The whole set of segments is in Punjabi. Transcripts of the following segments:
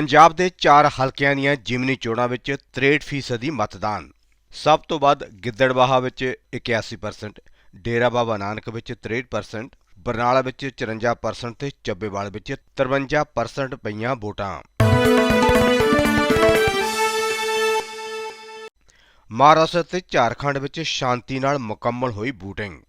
ਪੰਜਾਬ ਦੇ ਚਾਰ ਹਲਕਿਆਂ ਦੀਆਂ ਜਿਮਨੀ ਚੋਣਾਂ ਵਿੱਚ 63% ਮਤਦਾਨ। ਸਭ ਤੋਂ ਵੱਧ ਗਿੱਦੜਬਾਹਾ ਵਿੱਚ 81% ਡੇਰਾ ਬਾਬਾ ਨਾਨਕ ਵਿੱਚ 63% ਬਰਨਾਲਾ ਵਿੱਚ 54% ਤੇ ਚੱਬੇਵਾਲ ਵਿੱਚ 53% ਪਈਆਂ ਵੋਟਾਂ। ਮਹਾਰਾਸ਼ਟਰ ਤੇ ਝਾਰਖੰਡ ਵਿੱਚ ਸ਼ਾਂਤੀ ਨਾਲ ਮੁਕੰਮਲ ਹੋਈ VOTING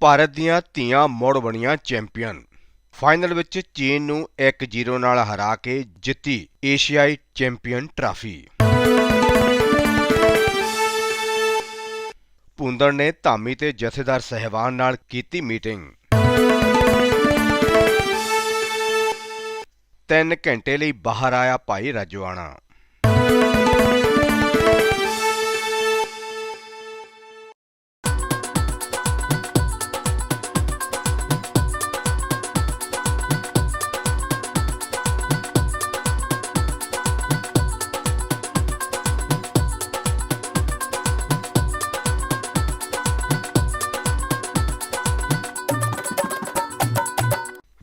ਭਾਰਤ ਦੀਆਂ ਧੀਆਂ ਮੁੜ ਬਣੀਆਂ ਚੈਂਪੀਅਨ। ਫਾਈਨਲ ਵਿੱਚ ਚੀਨ ਨੂੰ 1-0 ਨਾਲ ਹਰਾ ਕੇ ਜਿੱਤੀ ਏਸ਼ੀਆਈ ਚੈਂਪੀਅਨ ਟਰਾਫੀ। ਪੁੰਦੜ ਨੇ ਧਾਮੀ ਤੇ ਜਥੇਦਾਰ ਸਹਿਬਾਨ ਨਾਲ ਕੀਤੀ ਮੀਟਿੰਗ। 3 ਘੰਟੇ ਲਈ ਬਾਹਰ ਆਇਆ ਭਾਈ ਰਾਜਵਾਨਾ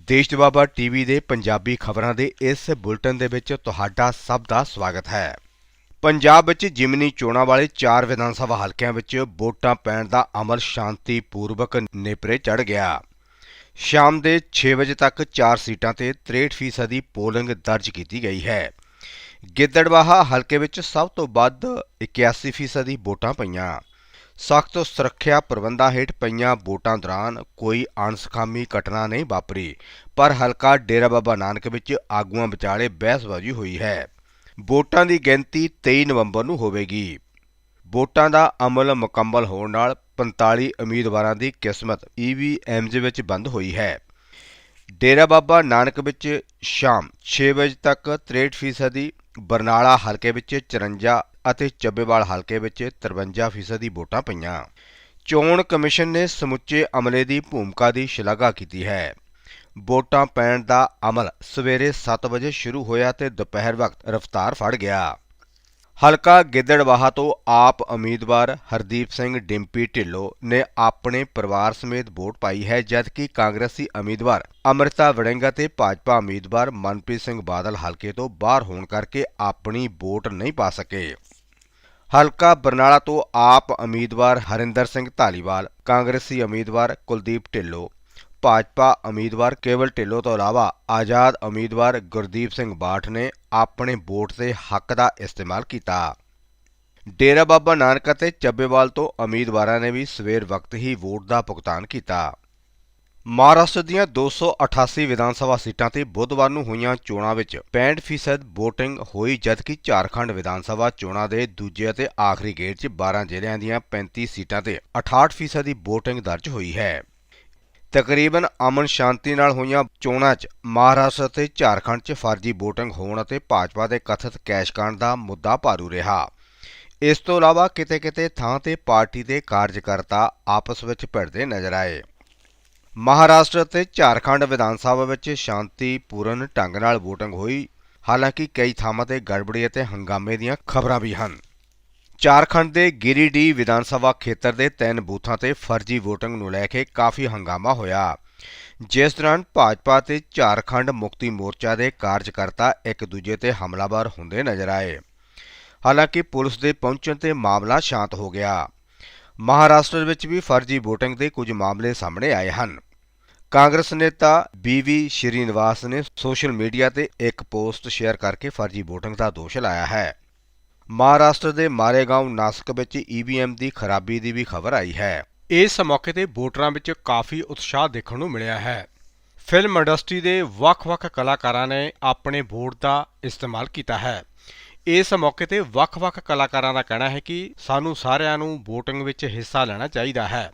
ਦੇਸ਼ ਬਾਬਾ ਟੀਵੀ ਦੇ ਪੰਜਾਬੀ ਖਬਰਾਂ ਦੇ ਇਸ ਬੁਲਟਨ ਦੇ ਵਿੱਚ ਤੁਹਾਡਾ ਸਭ ਦਾ ਸਵਾਗਤ ਹੈ। ਪੰਜਾਬ ਵਿੱਚ ਜਿਮਨੀ ਚੋਣਾਂ ਵਾਲੇ 4 ਵਿਧਾਨ ਸਭਾ ਹਲਕਿਆਂ ਵਿੱਚ ਵੋਟਾਂ ਪੈਣ ਦਾ ਅਮਲ ਸ਼ਾਂਤੀਪੂਰਵਕ ਨੇਪਰੇ ਚੜ ਗਿਆ। ਸ਼ਾਮ ਦੇ 6 ਵਜੇ ਤੱਕ 4 ਸੀਟਾਂ ਤੇ 63% ਦੀ ਪੋਲਿੰਗ ਦਰਜ ਕੀਤੀ ਗਈ ਹੈ। ਗਿੱਦੜਵਾਹਾ ਹਲਕੇ ਵਿੱਚ ਸਭ ਤੋਂ ਵੱਧ 81% ਦੀ ਵੋਟਾਂ ਪਈਆਂ। ਸਖਤ ਸੁਰੱਖਿਆ ਪ੍ਰਬੰਧਾਂ ਹੇਠ ਪਈਆਂ ਵੋਟਾਂ ਦੌਰਾਨ ਕੋਈ ਅਣਸਖਾਮੀ ਘਟਨਾ ਨਹੀਂ ਵਾਪਰੀ, ਪਰ ਹਲਕਾ ਡੇਰਾ ਬਾਬਾ ਨਾਨਕ ਵਿੱਚ ਆਗੂਆਂ ਵਿਚਾਲੇ ਬਹਿਸਬਾਜ਼ੀ ਹੋਈ ਹੈ। ਵੋਟਾਂ ਦੀ ਗਿਣਤੀ 23 ਨਵੰਬਰ ਨੂੰ ਹੋਵੇਗੀ। ਵੋਟਾਂ ਦਾ ਅਮਲ ਮੁਕੰਮਲ ਹੋਣ ਨਾਲ 45 ਉਮੀਦਵਾਰਾਂ ਦੀ ਕਿਸਮਤ ਈਵੀਐਮਜ਼ ਵਿੱਚ ਬੰਦ ਹੋਈ ਹੈ। ਡੇਰਾ ਬਾਬਾ ਨਾਨਕ ਵਿੱਚ ਸ਼ਾਮ 6 ਵਜੇ ਤੱਕ 63% ਦੀ ਬਰਨਾਲਾ ਹਲਕੇ ਵਿੱਚ 54 ਅਤੇ ਚੱਬੇਵਾਲ ਹਲਕੇ ਵਿੱਚ 53% ਦੀ ਵੋਟਾਂ ਪਈਆਂ। ਚੋਣ ਕਮਿਸ਼ਨ ਨੇ ਸਮੁੱਚੇ ਅਮਲੇ ਦੀ ਭੂਮਿਕਾ ਦੀ ਸ਼ਲਾਘਾ ਕੀਤੀ ਹੈ। ਵੋਟਾਂ ਪੈਣ ਦਾ ਅਮਲ ਸਵੇਰੇ 7 ਵਜੇ ਸ਼ੁਰੂ ਹੋਇਆ ਤੇ ਦੁਪਹਿਰ ਵਕਤ ਰਫ਼ਤਾਰ ਫੜ ਗਿਆ। ਹਲਕਾ ਗਿੱਦੜਵਾਹਾ ਤੋਂ ਆਪ ਉਮੀਦਵਾਰ ਹਰਦੀਪ ਸਿੰਘ ਡਿੰਪੀ ਢਿੱਲੋਂ ਨੇ ਆਪਣੇ ਪਰਿਵਾਰ ਸਮੇਤ ਵੋਟ ਪਾਈ ਹੈ, ਜਦਕਿ ਕਾਂਗਰਸੀ ਉਮੀਦਵਾਰ ਅਮ੍ਰਿਤਾ ਵੜਿੰਗਾ ਤੇ ਭਾਜਪਾ ਉਮੀਦਵਾਰ ਮਨਪ੍ਰੀਤ ਸਿੰਘ ਬਾਦਲ ਹਲਕੇ ਤੋਂ ਬਾਹਰ ਹੋਣ ਕਰਕੇ ਆਪਣੀ ਵੋਟ ਨਹੀਂ ਪਾ ਸਕੇ। ਹਲਕਾ ਬਰਨਾਲਾ ਤੋਂ ਆਪ ਉਮੀਦਵਾਰ ਹਰਿੰਦਰ ਸਿੰਘ ਧਾਲੀਵਾਲ, ਕਾਂਗਰਸੀ ਉਮੀਦਵਾਰ ਕੁਲਦੀਪ ਢਿੱਲੋਂ, ਭਾਜਪਾ ਉਮੀਦਵਾਰ ਕੇਵਲ ਢਿੱਲੋਂ ਤੋਂ ਇਲਾਵਾ ਆਜ਼ਾਦ ਉਮੀਦਵਾਰ ਗੁਰਦੀਪ ਸਿੰਘ ਬਾਠ ਨੇ ਆਪਣੇ ਵੋਟ ਦੇ ਹੱਕ ਦਾ ਇਸਤੇਮਾਲ ਕੀਤਾ। ਡੇਰਾ ਬਾਬਾ ਨਾਨਕ ਅਤੇ ਚੱਬੇਵਾਲ ਤੋਂ ਉਮੀਦਵਾਰਾਂ ਨੇ ਵੀ ਸਵੇਰ ਵਕਤ ਹੀ ਵੋਟ ਦਾ ਭੁਗਤਾਨ ਕੀਤਾ। ਮਹਾਰਾਸ਼ਟਰ ਦੀਆਂ 288 ਵਿਧਾਨ ਸਭਾ ਸੀਟਾਂ ਤੇ ਬੁੱਧਵਾਰ ਨੂੰ ਹੋਈਆਂ ਚੋਣਾਂ ਵਿੱਚ 65% VOTING ਹੋਈ, ਜਦਕਿ ਝਾਰਖੰਡ ਵਿਧਾਨ ਸਭਾ ਚੋਣਾਂ ਦੇ ਦੂਜੇ ਅਤੇ ਆਖਰੀ ਗੇੜ 'ਚ 12 ਜ਼ਿਲ੍ਹਿਆਂ ਦੀਆਂ 35 ਸੀਟਾਂ ਤੇ 68% ਦੀ VOTING ਦਰਜ ਹੋਈ ਹੈ। ਤਕਰੀਬਨ ਅਮਨ ਸ਼ਾਂਤੀ ਨਾਲ ਹੋਈਆਂ ਚੋਣਾਂ 'ਚ ਮਹਾਰਾਸ਼ਟਰ ਤੇ ਝਾਰਖੰਡ 'ਚ ਫਰਜ਼ੀ VOTING ਹੋਣ ਅਤੇ ਭਾਜਪਾ ਦੇ ਕਥਿਤ ਕੈਸ਼ਕਾਂਡ ਦਾ ਮੁੱਦਾ ਭਾਰੂ ਰਿਹਾ। ਇਸ ਤੋਂ ਇਲਾਵਾ ਕਿਤੇ-ਕਿਤੇ ਥਾਂ ਤੇ ਪਾਰਟੀ ਦੇ ਕਾਰਜਕਰਤਾ ਆਪਸ ਵਿੱਚ ਭਿੜਦੇ ਨਜ਼ਰ ਆਏ। ਮਹਾਰਾਸ਼ਟਰ ਅਤੇ ਝਾਰਖੰਡ ਵਿਧਾਨ ਸਭਾ ਵਿੱਚ ਸ਼ਾਂਤੀਪੂਰਨ ਢੰਗ ਨਾਲ VOTING ਹੋਈ। ਹਾਲਾਂਕਿ ਕਈ ਥਾਵਾਂ ਤੇ ਗੜਬੜੀ ਅਤੇ ਹੰਗਾਮੇ ਦੀਆਂ ਖਬਰਾਂ ਵੀ ਹਨ। ਝਾਰਖੰਡ ਦੇ ਗਿਰੀਡੀ ਵਿਧਾਨ ਸਭਾ ਖੇਤਰ ਦੇ ਤਿੰਨ ਬੂਥਾਂ ਤੇ ਫਰਜ਼ੀ VOTING ਨੂੰ ਲੈ ਕੇ ਕਾਫੀ ਹੰਗਾਮਾ ਹੋਇਆ। ਜਿਸ ਦੌਰਾਨ ਭਾਜਪਾ ਤੇ ਝਾਰਖੰਡ ਮੁਕਤੀ ਮੋਰਚਾ ਦੇ ਕਾਰਜਕਰਤਾ ਇੱਕ ਦੂਜੇ ਤੇ ਹਮਲਾਵਰ ਹੁੰਦੇ ਨਜ਼ਰ ਆਏ। ਹਾਲਾਂਕਿ ਪੁਲਿਸ ਦੇ ਪਹੁੰਚਣ ਤੇ ਮਾਮਲਾ ਸ਼ਾਂਤ ਹੋ ਗਿਆ। ਮਹਾਰਾਸ਼ਟਰ ਵਿੱਚ ਵੀ ਫਰਜ਼ੀ VOTING ਦੇ ਕੁਝ ਮਾਮਲੇ ਸਾਹਮਣੇ ਆਏ ਹਨ। ਕਾਂਗਰਸ ਨੇਤਾ ਬੀਵੀ ਸ਼੍ਰੀਨਿਵਾਸ ਨੇ ਸੋਸ਼ਲ ਮੀਡੀਆ ਤੇ ਇੱਕ ਪੋਸਟ ਸ਼ੇਅਰ ਕਰਕੇ ਫਰਜ਼ੀ VOTING ਦਾ ਦੋਸ਼ ਲਾਇਆ ਹੈ। ਮਹਾਰਾਸ਼ਟਰ ਦੇ ਮਾਰੇਗਾਉਂ ਨਾਸਕ ਵਿੱਚ ਈਵੀਐਮ ਦੀ ਖਰਾਬੀ ਦੀ ਵੀ ਖਬਰ ਆਈ ਹੈ। ਇਸ ਮੌਕੇ ਤੇ ਵੋਟਰਾਂ ਵਿੱਚ ਕਾਫੀ ਉਤਸ਼ਾਹ ਦੇਖਣ ਨੂੰ ਮਿਲਿਆ ਹੈ। ਫਿਲਮ ਇੰਡਸਟਰੀ ਦੇ ਵੱਖ-ਵੱਖ ਕਲਾਕਾਰਾਂ ਨੇ ਆਪਣੇ ਵੋਟ ਦਾ ਇਸਤੇਮਾਲ ਕੀਤਾ ਹੈ। ਇਸ ਮੌਕੇ ਤੇ ਵੱਖ-ਵੱਖ ਕਲਾਕਾਰਾਂ ਦਾ ਕਹਿਣਾ ਹੈ ਕਿ ਸਾਨੂੰ ਸਾਰਿਆਂ ਨੂੰ VOTING ਵਿੱਚ ਹਿੱਸਾ ਲੈਣਾ ਚਾਹੀਦਾ ਹੈ।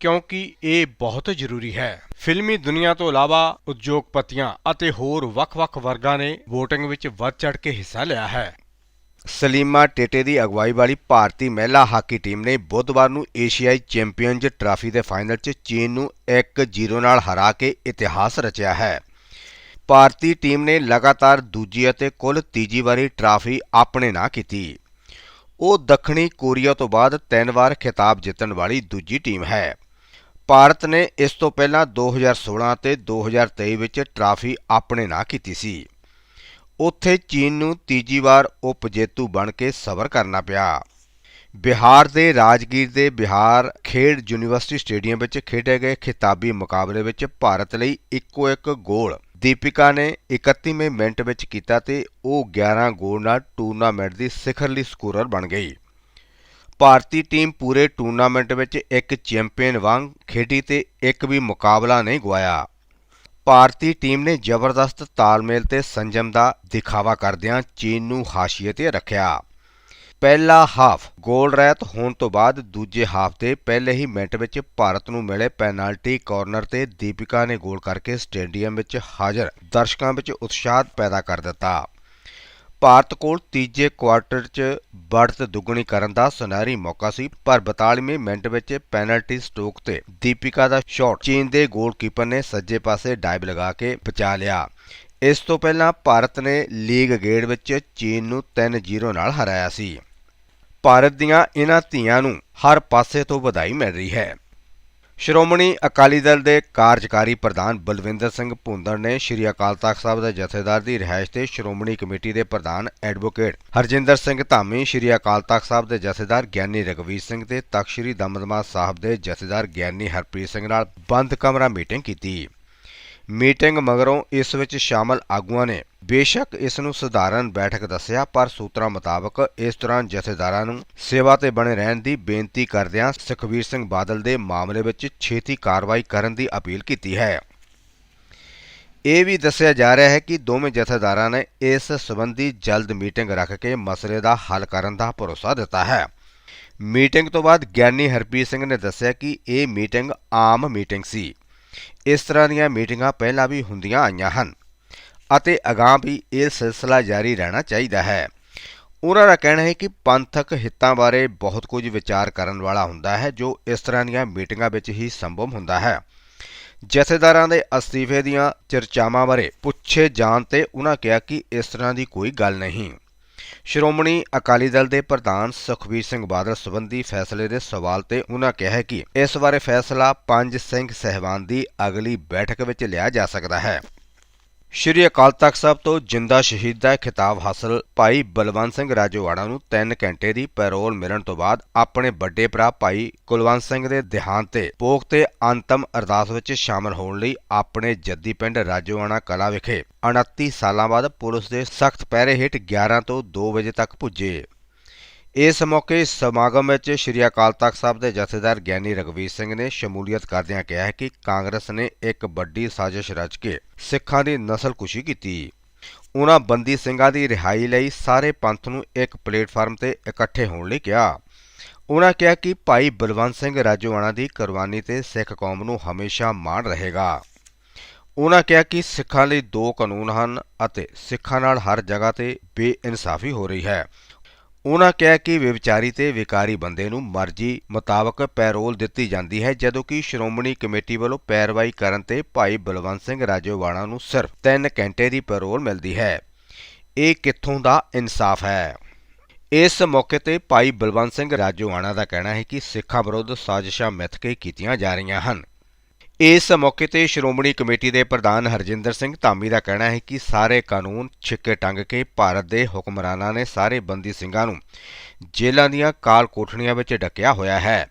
ਕਿਉਂਕਿ ਇਹ ਬਹੁਤ ਜ਼ਰੂਰੀ ਹੈ। ਫਿਲਮੀ ਦੁਨੀਆ ਤੋਂ ਇਲਾਵਾ ਉਦਯੋਗਪਤੀਆਂ ਅਤੇ ਹੋਰ ਵੱਖ-ਵੱਖ ਵਰਗਾਂ ਨੇ VOTING ਵਿੱਚ ਵੱਧ ਚੜ ਕੇ ਹਿੱਸਾ ਲਿਆ ਹੈ। ਸਲੀਮਾ ਟੇਟੇ ਦੀ ਅਗਵਾਈ ਵਾਲੀ ਭਾਰਤੀ ਮਹਿਲਾ ਹਾਕੀ ਟੀਮ ਨੇ ਬੁੱਧਵਾਰ ਨੂੰ ਏਸ਼ੀਆਈ ਚੈਂਪੀਅਨਜ਼ ਟਰਾਫੀ ਦੇ ਫਾਈਨਲ 'ਚ ਚੀਨ ਨੂੰ 1-0 ਨਾਲ ਹਰਾ ਕੇ ਇਤਿਹਾਸ ਰਚਿਆ ਹੈ। ਭਾਰਤੀ ਟੀਮ ਨੇ ਲਗਾਤਾਰ ਦੂਜੀ ਅਤੇ ਕੁੱਲ ਤੀਜੀ ਵਾਰੀ ਟਰਾਫੀ ਆਪਣੇ ਨਾਂ ਕੀਤੀ। ਉਹ ਦੱਖਣੀ ਕੋਰੀਆ ਤੋਂ ਬਾਅਦ ਤਿੰਨ ਵਾਰ ਖਿਤਾਬ ਜਿੱਤਣ ਵਾਲੀ ਦੂਜੀ ਟੀਮ ਹੈ। ਭਾਰਤ ਨੇ ਇਸ ਤੋਂ ਪਹਿਲਾਂ 2016 ਅਤੇ 2023 ਵਿੱਚ ਟਰਾਫੀ ਆਪਣੇ ਨਾਂ ਕੀਤੀ ਸੀ। ਉੱਥੇ ਚੀਨ ਨੂੰ ਤੀਜੀ ਵਾਰ ਉਪਜੇਤੂ ਬਣ ਕੇ ਸਬਰ ਕਰਨਾ ਪਿਆ। ਬਿਹਾਰ ਦੇ ਰਾਜਗੀਰ ਦੇ ਬਿਹਾਰ ਖੇਡ ਯੂਨੀਵਰਸਿਟੀ ਸਟੇਡੀਅਮ ਵਿੱਚ ਖੇਡੇ ਗਏ ਖਿਤਾਬੀ ਮੁਕਾਬਲੇ ਵਿੱਚ ਭਾਰਤ ਲਈ ਇੱਕੋ ਇੱਕ ਗੋਲ ਦੀਪਿਕਾ ਨੇ 31ਵੇਂ ਮਿੰਟ ਵਿੱਚ ਕੀਤਾ ਤੇ ਉਹ 11 ਗੋਲ ਨਾਲ ਟੂਰਨਾਮੈਂਟ ਦੀ ਸਿਖਰਲੀ ਸਕੋਰਰ ਬਣ ਗਈ। ਭਾਰਤੀ ਟੀਮ ਪੂਰੇ ਟੂਰਨਾਮੈਂਟ ਵਿੱਚ ਇੱਕ ਚੈਂਪੀਅਨ ਵਾਂਗ ਖੇਡੀ ਤੇ ਇੱਕ ਵੀ ਮੁਕਾਬਲਾ ਨਹੀਂ ਗਵਾਇਆ। ਭਾਰਤੀ ਟੀਮ ਨੇ ਜ਼ਬਰਦਸਤ ਤਾਲਮੇਲ ਤੇ ਸੰਜਮ ਦਾ ਦਿਖਾਵਾ ਕਰਦਿਆਂ ਚੀਨ ਨੂੰ ਹਾਸ਼ੀਏ ਤੇ ਰੱਖਿਆ। ਪਹਿਲਾ ਹਾਫ ਗੋਲ ਰਹਿਤ ਹੋਣ ਤੋਂ ਬਾਅਦ ਦੂਜੇ ਹਾਫ ਦੇ ਪਹਿਲੇ ਹੀ ਮਿੰਟ ਵਿੱਚ ਭਾਰਤ ਨੂੰ ਮਿਲੇ ਪੈਨਲਟੀ ਕਾਰਨਰ ਤੇ ਦੀਪਿਕਾ ਨੇ ਗੋਲ ਕਰਕੇ ਸਟੇਡੀਅਮ ਵਿੱਚ ਹਾਜ਼ਰ। ਦਰਸ਼ਕਾਂ ਵਿੱਚ ਉਤਸ਼ਾਹ ਪੈਦਾ ਕਰ ਦਿੱਤਾ। ਭਾਰਤ ਕੋਲ ਤੀਜੇ ਕੁਆਰਟਰ 'ਚ ਬੜਤ ਦੁੱਗਣੀ ਕਰਨ ਦਾ ਸੁਨਹਿਰੀ ਮੌਕਾ ਸੀ, ਪਰ 42ਵੇਂ ਮਿੰਟ ਵਿੱਚ ਪੈਨਲਟੀ ਸਟੋਕ ਤੇ ਦੀਪਿਕਾ ਦਾ ਸ਼ਾਟ ਚੀਨ ਦੇ ਗੋਲਕੀਪਰ ਨੇ ਸੱਜੇ ਪਾਸੇ ਡਾਈਵ ਲਗਾ ਕੇ ਬਚਾ ਲਿਆ। ਇਸ ਤੋਂ ਪਹਿਲਾਂ ਭਾਰਤ ਨੇ ਲੀਗ ਗੇੜ ਵਿੱਚ ਚੀਨ ਨੂੰ 3-0 ਨਾਲ ਹਰਾਇਆ ਸੀ। ਭਾਰਤ ਦੀਆਂ ਇਹਨਾਂ ਧੀਆਂ ਨੂੰ ਹਰ ਪਾਸੇ ਤੋਂ ਵਧਾਈ ਮਿਲ ਰਹੀ ਹੈ। ਸ਼੍ਰੋਮਣੀ ਅਕਾਲੀ ਦਲ ਦੇ ਕਾਰਜਕਾਰੀ ਪ੍ਰਧਾਨ ਬਲਵਿੰਦਰ ਸਿੰਘ ਭੁੰਦੜ ਨੇ ਸ਼੍ਰੀ ਅਕਾਲ ਤਖਤ ਸਾਹਿਬ ਦੇ ਜਥੇਦਾਰ ਦੀ ਰਿਹਾਇਸ਼ ਤੇ ਸ਼੍ਰੋਮਣੀ ਕਮੇਟੀ ਦੇ ਪ੍ਰਧਾਨ ਐਡਵੋਕੇਟ ਹਰਜਿੰਦਰ ਸਿੰਘ ਧਾਮੀ, ਸ਼੍ਰੀ ਅਕਾਲ ਤਖਤ ਸਾਹਿਬ ਦੇ ਜਥੇਦਾਰ ਗਿਆਨੀ ਰਗਵੀਰ ਸਿੰਘ ਤੇ ਤਖਤ ਸ਼੍ਰੀ ਦਮਦਮਾ ਸਾਹਿਬ ਦੇ ਜਥੇਦਾਰ ਗਿਆਨੀ ਹਰਪ੍ਰੀਤ ਸਿੰਘ ਨਾਲ ਬੰਦ ਕਮਰਾ ਮੀਟਿੰਗ ਕੀਤੀ। ਮੀਟਿੰਗ ਮਗਰੋਂ ਇਸ ਵਿੱਚ ਸ਼ਾਮਲ ਆਗੂਆਂ ਨੇ ਬੇਸ਼ੱਕ ਇਸ ਨੂੰ ਸਧਾਰਨ ਬੈਠਕ ਦੱਸਿਆ, ਪਰ ਸੂਤਰਾਂ ਮੁਤਾਬਕ ਇਸ ਦੌਰਾਨ ਜਥੇਦਾਰਾਂ ਨੂੰ ਸੇਵਾ ਤੇ ਬਣੇ ਰਹਿਣ ਦੀ ਬੇਨਤੀ ਕਰਦਿਆਂ ਸੁਖਬੀਰ ਸਿੰਘ ਬਾਦਲ ਦੇ ਮਾਮਲੇ ਵਿੱਚ ਛੇਤੀ ਕਾਰਵਾਈ ਕਰਨ ਦੀ ਅਪੀਲ ਕੀਤੀ ਹੈ। ਇਹ ਵੀ ਦੱਸਿਆ ਜਾ ਰਿਹਾ ਹੈ ਕਿ ਦੋਵੇਂ ਜਥੇਦਾਰਾਂ ਨੇ ਇਸ ਸੰਬੰਧੀ ਜਲਦ ਮੀਟਿੰਗ ਰੱਖ ਕੇ ਮਸਲੇ ਦਾ ਹੱਲ ਕਰਨ ਦਾ ਭਰੋਸਾ ਦਿੱਤਾ ਹੈ। ਮੀਟਿੰਗ ਤੋਂ ਬਾਅਦ ਗਿਆਨੀ ਹਰਪ੍ਰੀਤ ਸਿੰਘ ਨੇ ਦੱਸਿਆ ਕਿ ਇਹ ਮੀਟਿੰਗ ਆਮ ਮੀਟਿੰਗ ਸੀ। ਇਸ ਤਰ੍ਹਾਂ ਦੀਆਂ ਮੀਟਿੰਗਾਂ ਪਹਿਲਾਂ ਵੀ ਹੁੰਦੀਆਂ ਆਈਆਂ ਹਨ। ਅਤੇ ਅਗਾਂਹ ਵੀ ਇਹ ਸਿਲਸਿਲਾ ਜਾਰੀ ਰਹਿਣਾ ਚਾਹੀਦਾ ਹੈ। ਉਹਨਾਂ ਦਾ ਕਹਿਣਾ ਹੈ ਕਿ ਪੰਥਕ ਹਿੱਤਾਂ ਬਾਰੇ ਬਹੁਤ ਕੁਝ ਵਿਚਾਰ ਕਰਨ ਵਾਲਾ ਹੁੰਦਾ ਹੈ, ਜੋ ਇਸ ਤਰ੍ਹਾਂ ਦੀਆਂ ਮੀਟਿੰਗਾਂ ਵਿੱਚ ਹੀ ਸੰਭਵ ਹੁੰਦਾ ਹੈ। ਜਥੇਦਾਰਾਂ ਦੇ ਅਸਤੀਫੇ ਦੀਆਂ ਚਰਚਾਵਾਂ ਬਾਰੇ ਪੁੱਛੇ ਜਾਣ ਤੇ ਉਹਨਾਂ ਕਿਹਾ ਕਿ ਇਸ ਤਰ੍ਹਾਂ ਦੀ ਕੋਈ ਗੱਲ ਨਹੀਂ। ਸ਼੍ਰੋਮਣੀ ਅਕਾਲੀ ਦਲ ਦੇ ਪ੍ਰਧਾਨ ਸੁਖਬੀਰ ਸਿੰਘ ਬਾਦਲ ਸੰਬੰਧੀ ਫੈਸਲੇ ਦੇ ਸਵਾਲ ਤੇ ਉਹਨਾਂ ਕਿਹਾ ਕਿ ਇਸ ਬਾਰੇ ਫੈਸਲਾ ਪੰਜ ਸਿੰਘ ਸਹਿਬਾਨ ਦੀ ਅਗਲੀ ਬੈਠਕ ਵਿੱਚ ਲਿਆ ਜਾ ਸਕਦਾ ਹੈ। ਸ਼੍ਰੀ ਅਕਾਲ ਤਖਤ ਸਾਹਿਬ ਤੋਂ ਜਿੰਦਾ ਸ਼ਹੀਦ ਦਾ ਖਿਤਾਬ ਹਾਸਲ ਭਾਈ ਬਲਵੰਤ ਸਿੰਘ ਰਾਜੋਵਾੜਾ ਨੂੰ 3 ਘੰਟੇ ਦੀ ਪੈਰੋਲ ਮਿਲਣ ਤੋਂ ਬਾਅਦ ਆਪਣੇ ਵੱਡੇ ਭਰਾ ਭਾਈ ਕੁਲਵੰਤ ਸਿੰਘ ਦੇ ਦੇਹਾਂਤ ਤੇ ਭੋਗ ਤੇ ਅੰਤਮ ਅਰਦਾਸ ਵਿੱਚ ਸ਼ਾਮਲ ਹੋਣ ਲਈ ਆਪਣੇ ਜੱਦੀ ਪਿੰਡ ਰਾਜੋਵਾੜਾ ਕਲਾ ਵਿਖੇ 29 ਸਾਲਾਂ ਬਾਅਦ ਪੁਲਿਸ ਦੇ ਸਖਤ ਪਹਿਰੇ ਹੇਠ 11 ਤੋਂ 2 ਵਜੇ ਤੱਕ ਪੁੱਜੇ। ਇਸ ਮੌਕੇ ਸਮਾਗਮ ਵਿੱਚ ਸ਼੍ਰੀ ਅਕਾਲ ਤਖਤ ਸਾਹਿਬ ਦੇ ਜਥੇਦਾਰ ਗਿਆਨੀ ਰਗਵੀਰ ਸਿੰਘ ਨੇ ਸ਼ਮੂਲੀਅਤ ਕਰਦਿਆਂ ਕਿਹਾ ਹੈ ਕਿ ਕਾਂਗਰਸ ਨੇ ਇੱਕ ਵੱਡੀ ਸਾਜ਼ਿਸ਼ ਰਚ ਕੇ ਸਿੱਖਾਂ ਦੀ ਨਸਲਕੁਸ਼ੀ ਕੀਤੀ। ਉਹਨਾਂ ਬੰਦੀ ਸਿੰਘਾਂ ਦੀ ਰਿਹਾਈ ਲਈ ਸਾਰੇ ਪੰਥ ਨੂੰ ਇੱਕ ਪਲੇਟਫਾਰਮ ਤੇ ਇਕੱਠੇ ਹੋਣ ਲਈ ਕਿਹਾ। ਉਹਨਾਂ ਕਿਹਾ ਕਿ ਭਾਈ ਬਲਵੰਤ ਸਿੰਘ ਰਾਜੋਆਣਾ ਦੀ ਕੁਰਬਾਨੀ ਤੇ ਸਿੱਖ ਕੌਮ ਨੂੰ ਹਮੇਸ਼ਾ ਮਾਣ ਰਹੇਗਾ। ਉਹਨਾਂ ਕਿਹਾ ਕਿ ਸਿੱਖਾਂ ਲਈ ਦੋ ਕਾਨੂੰਨ ਹਨ ਅਤੇ ਸਿੱਖਾਂ ਨਾਲ ਹਰ ਜਗ੍ਹਾ ਤੇ ਬੇਇਨਸਾਫੀ ਹੋ ਰਹੀ ਹੈ। ਉਹਨਾਂ ਕਿਹਾ ਕਿ ਵਿਵਚਾਰੀ ਤੇ ਵਿਕਾਰੀ ਬੰਦੇ ਨੂੰ ਮਰਜ਼ੀ ਮੁਤਾਬਕ ਪੈਰੋਲ ਦਿੱਤੀ ਜਾਂਦੀ ਹੈ, ਜਦੋਂ ਕਿ ਸ਼੍ਰੋਮਣੀ ਕਮੇਟੀ ਵੱਲੋਂ ਪੈਰਵਾਈ ਕਰਨ ਤੇ ਭਾਈ ਬਲਵੰਤ ਸਿੰਘ ਰਾਜੋਵਾਣਾ ਨੂੰ ਸਿਰਫ 3 ਘੰਟੇ ਦੀ ਪੈਰੋਲ ਮਿਲਦੀ ਹੈ। ਇਹ ਕਿੱਥੋਂ ਦਾ ਇਨਸਾਫ ਹੈ? ਇਸ ਮੌਕੇ ਤੇ ਭਾਈ ਬਲਵੰਤ ਸਿੰਘ ਰਾਜੋਆਣਾ ਦਾ ਕਹਿਣਾ ਹੈ ਕਿ ਸਿੱਖਾਂ ਵਿਰੁੱਧ ਸਾਜ਼ਿਸ਼ਾਂ ਮਿੱਥ ਕੇ ਕੀਤੀਆਂ ਜਾ ਰਹੀਆਂ ਹਨ। ਇਸ ਮੌਕੇ ਤੇ ਸ਼੍ਰੋਮਣੀ ਕਮੇਟੀ ਦੇ ਪ੍ਰਧਾਨ ਹਰਜਿੰਦਰ ਸਿੰਘ ਧਾਮੀ ਦਾ ਕਹਿਣਾ ਹੈ ਕਿ ਸਾਰੇ ਕਾਨੂੰਨ ਛਿੱਕੇ ਟੰਗ ਕੇ ਭਾਰਤ ਦੇ ਹੁਕਮਰਾਨਾਂ ਨੇ ਸਾਰੇ ਬੰਦੀ ਸਿੰਘਾਂ ਨੂੰ ਜੇਲ੍ਹਾਂ ਦੀਆਂ ਕਾਲ ਕੋਠੜੀਆਂ ਵਿੱਚ ਡੱਕਿਆ ਹੋਇਆ ਹੈ।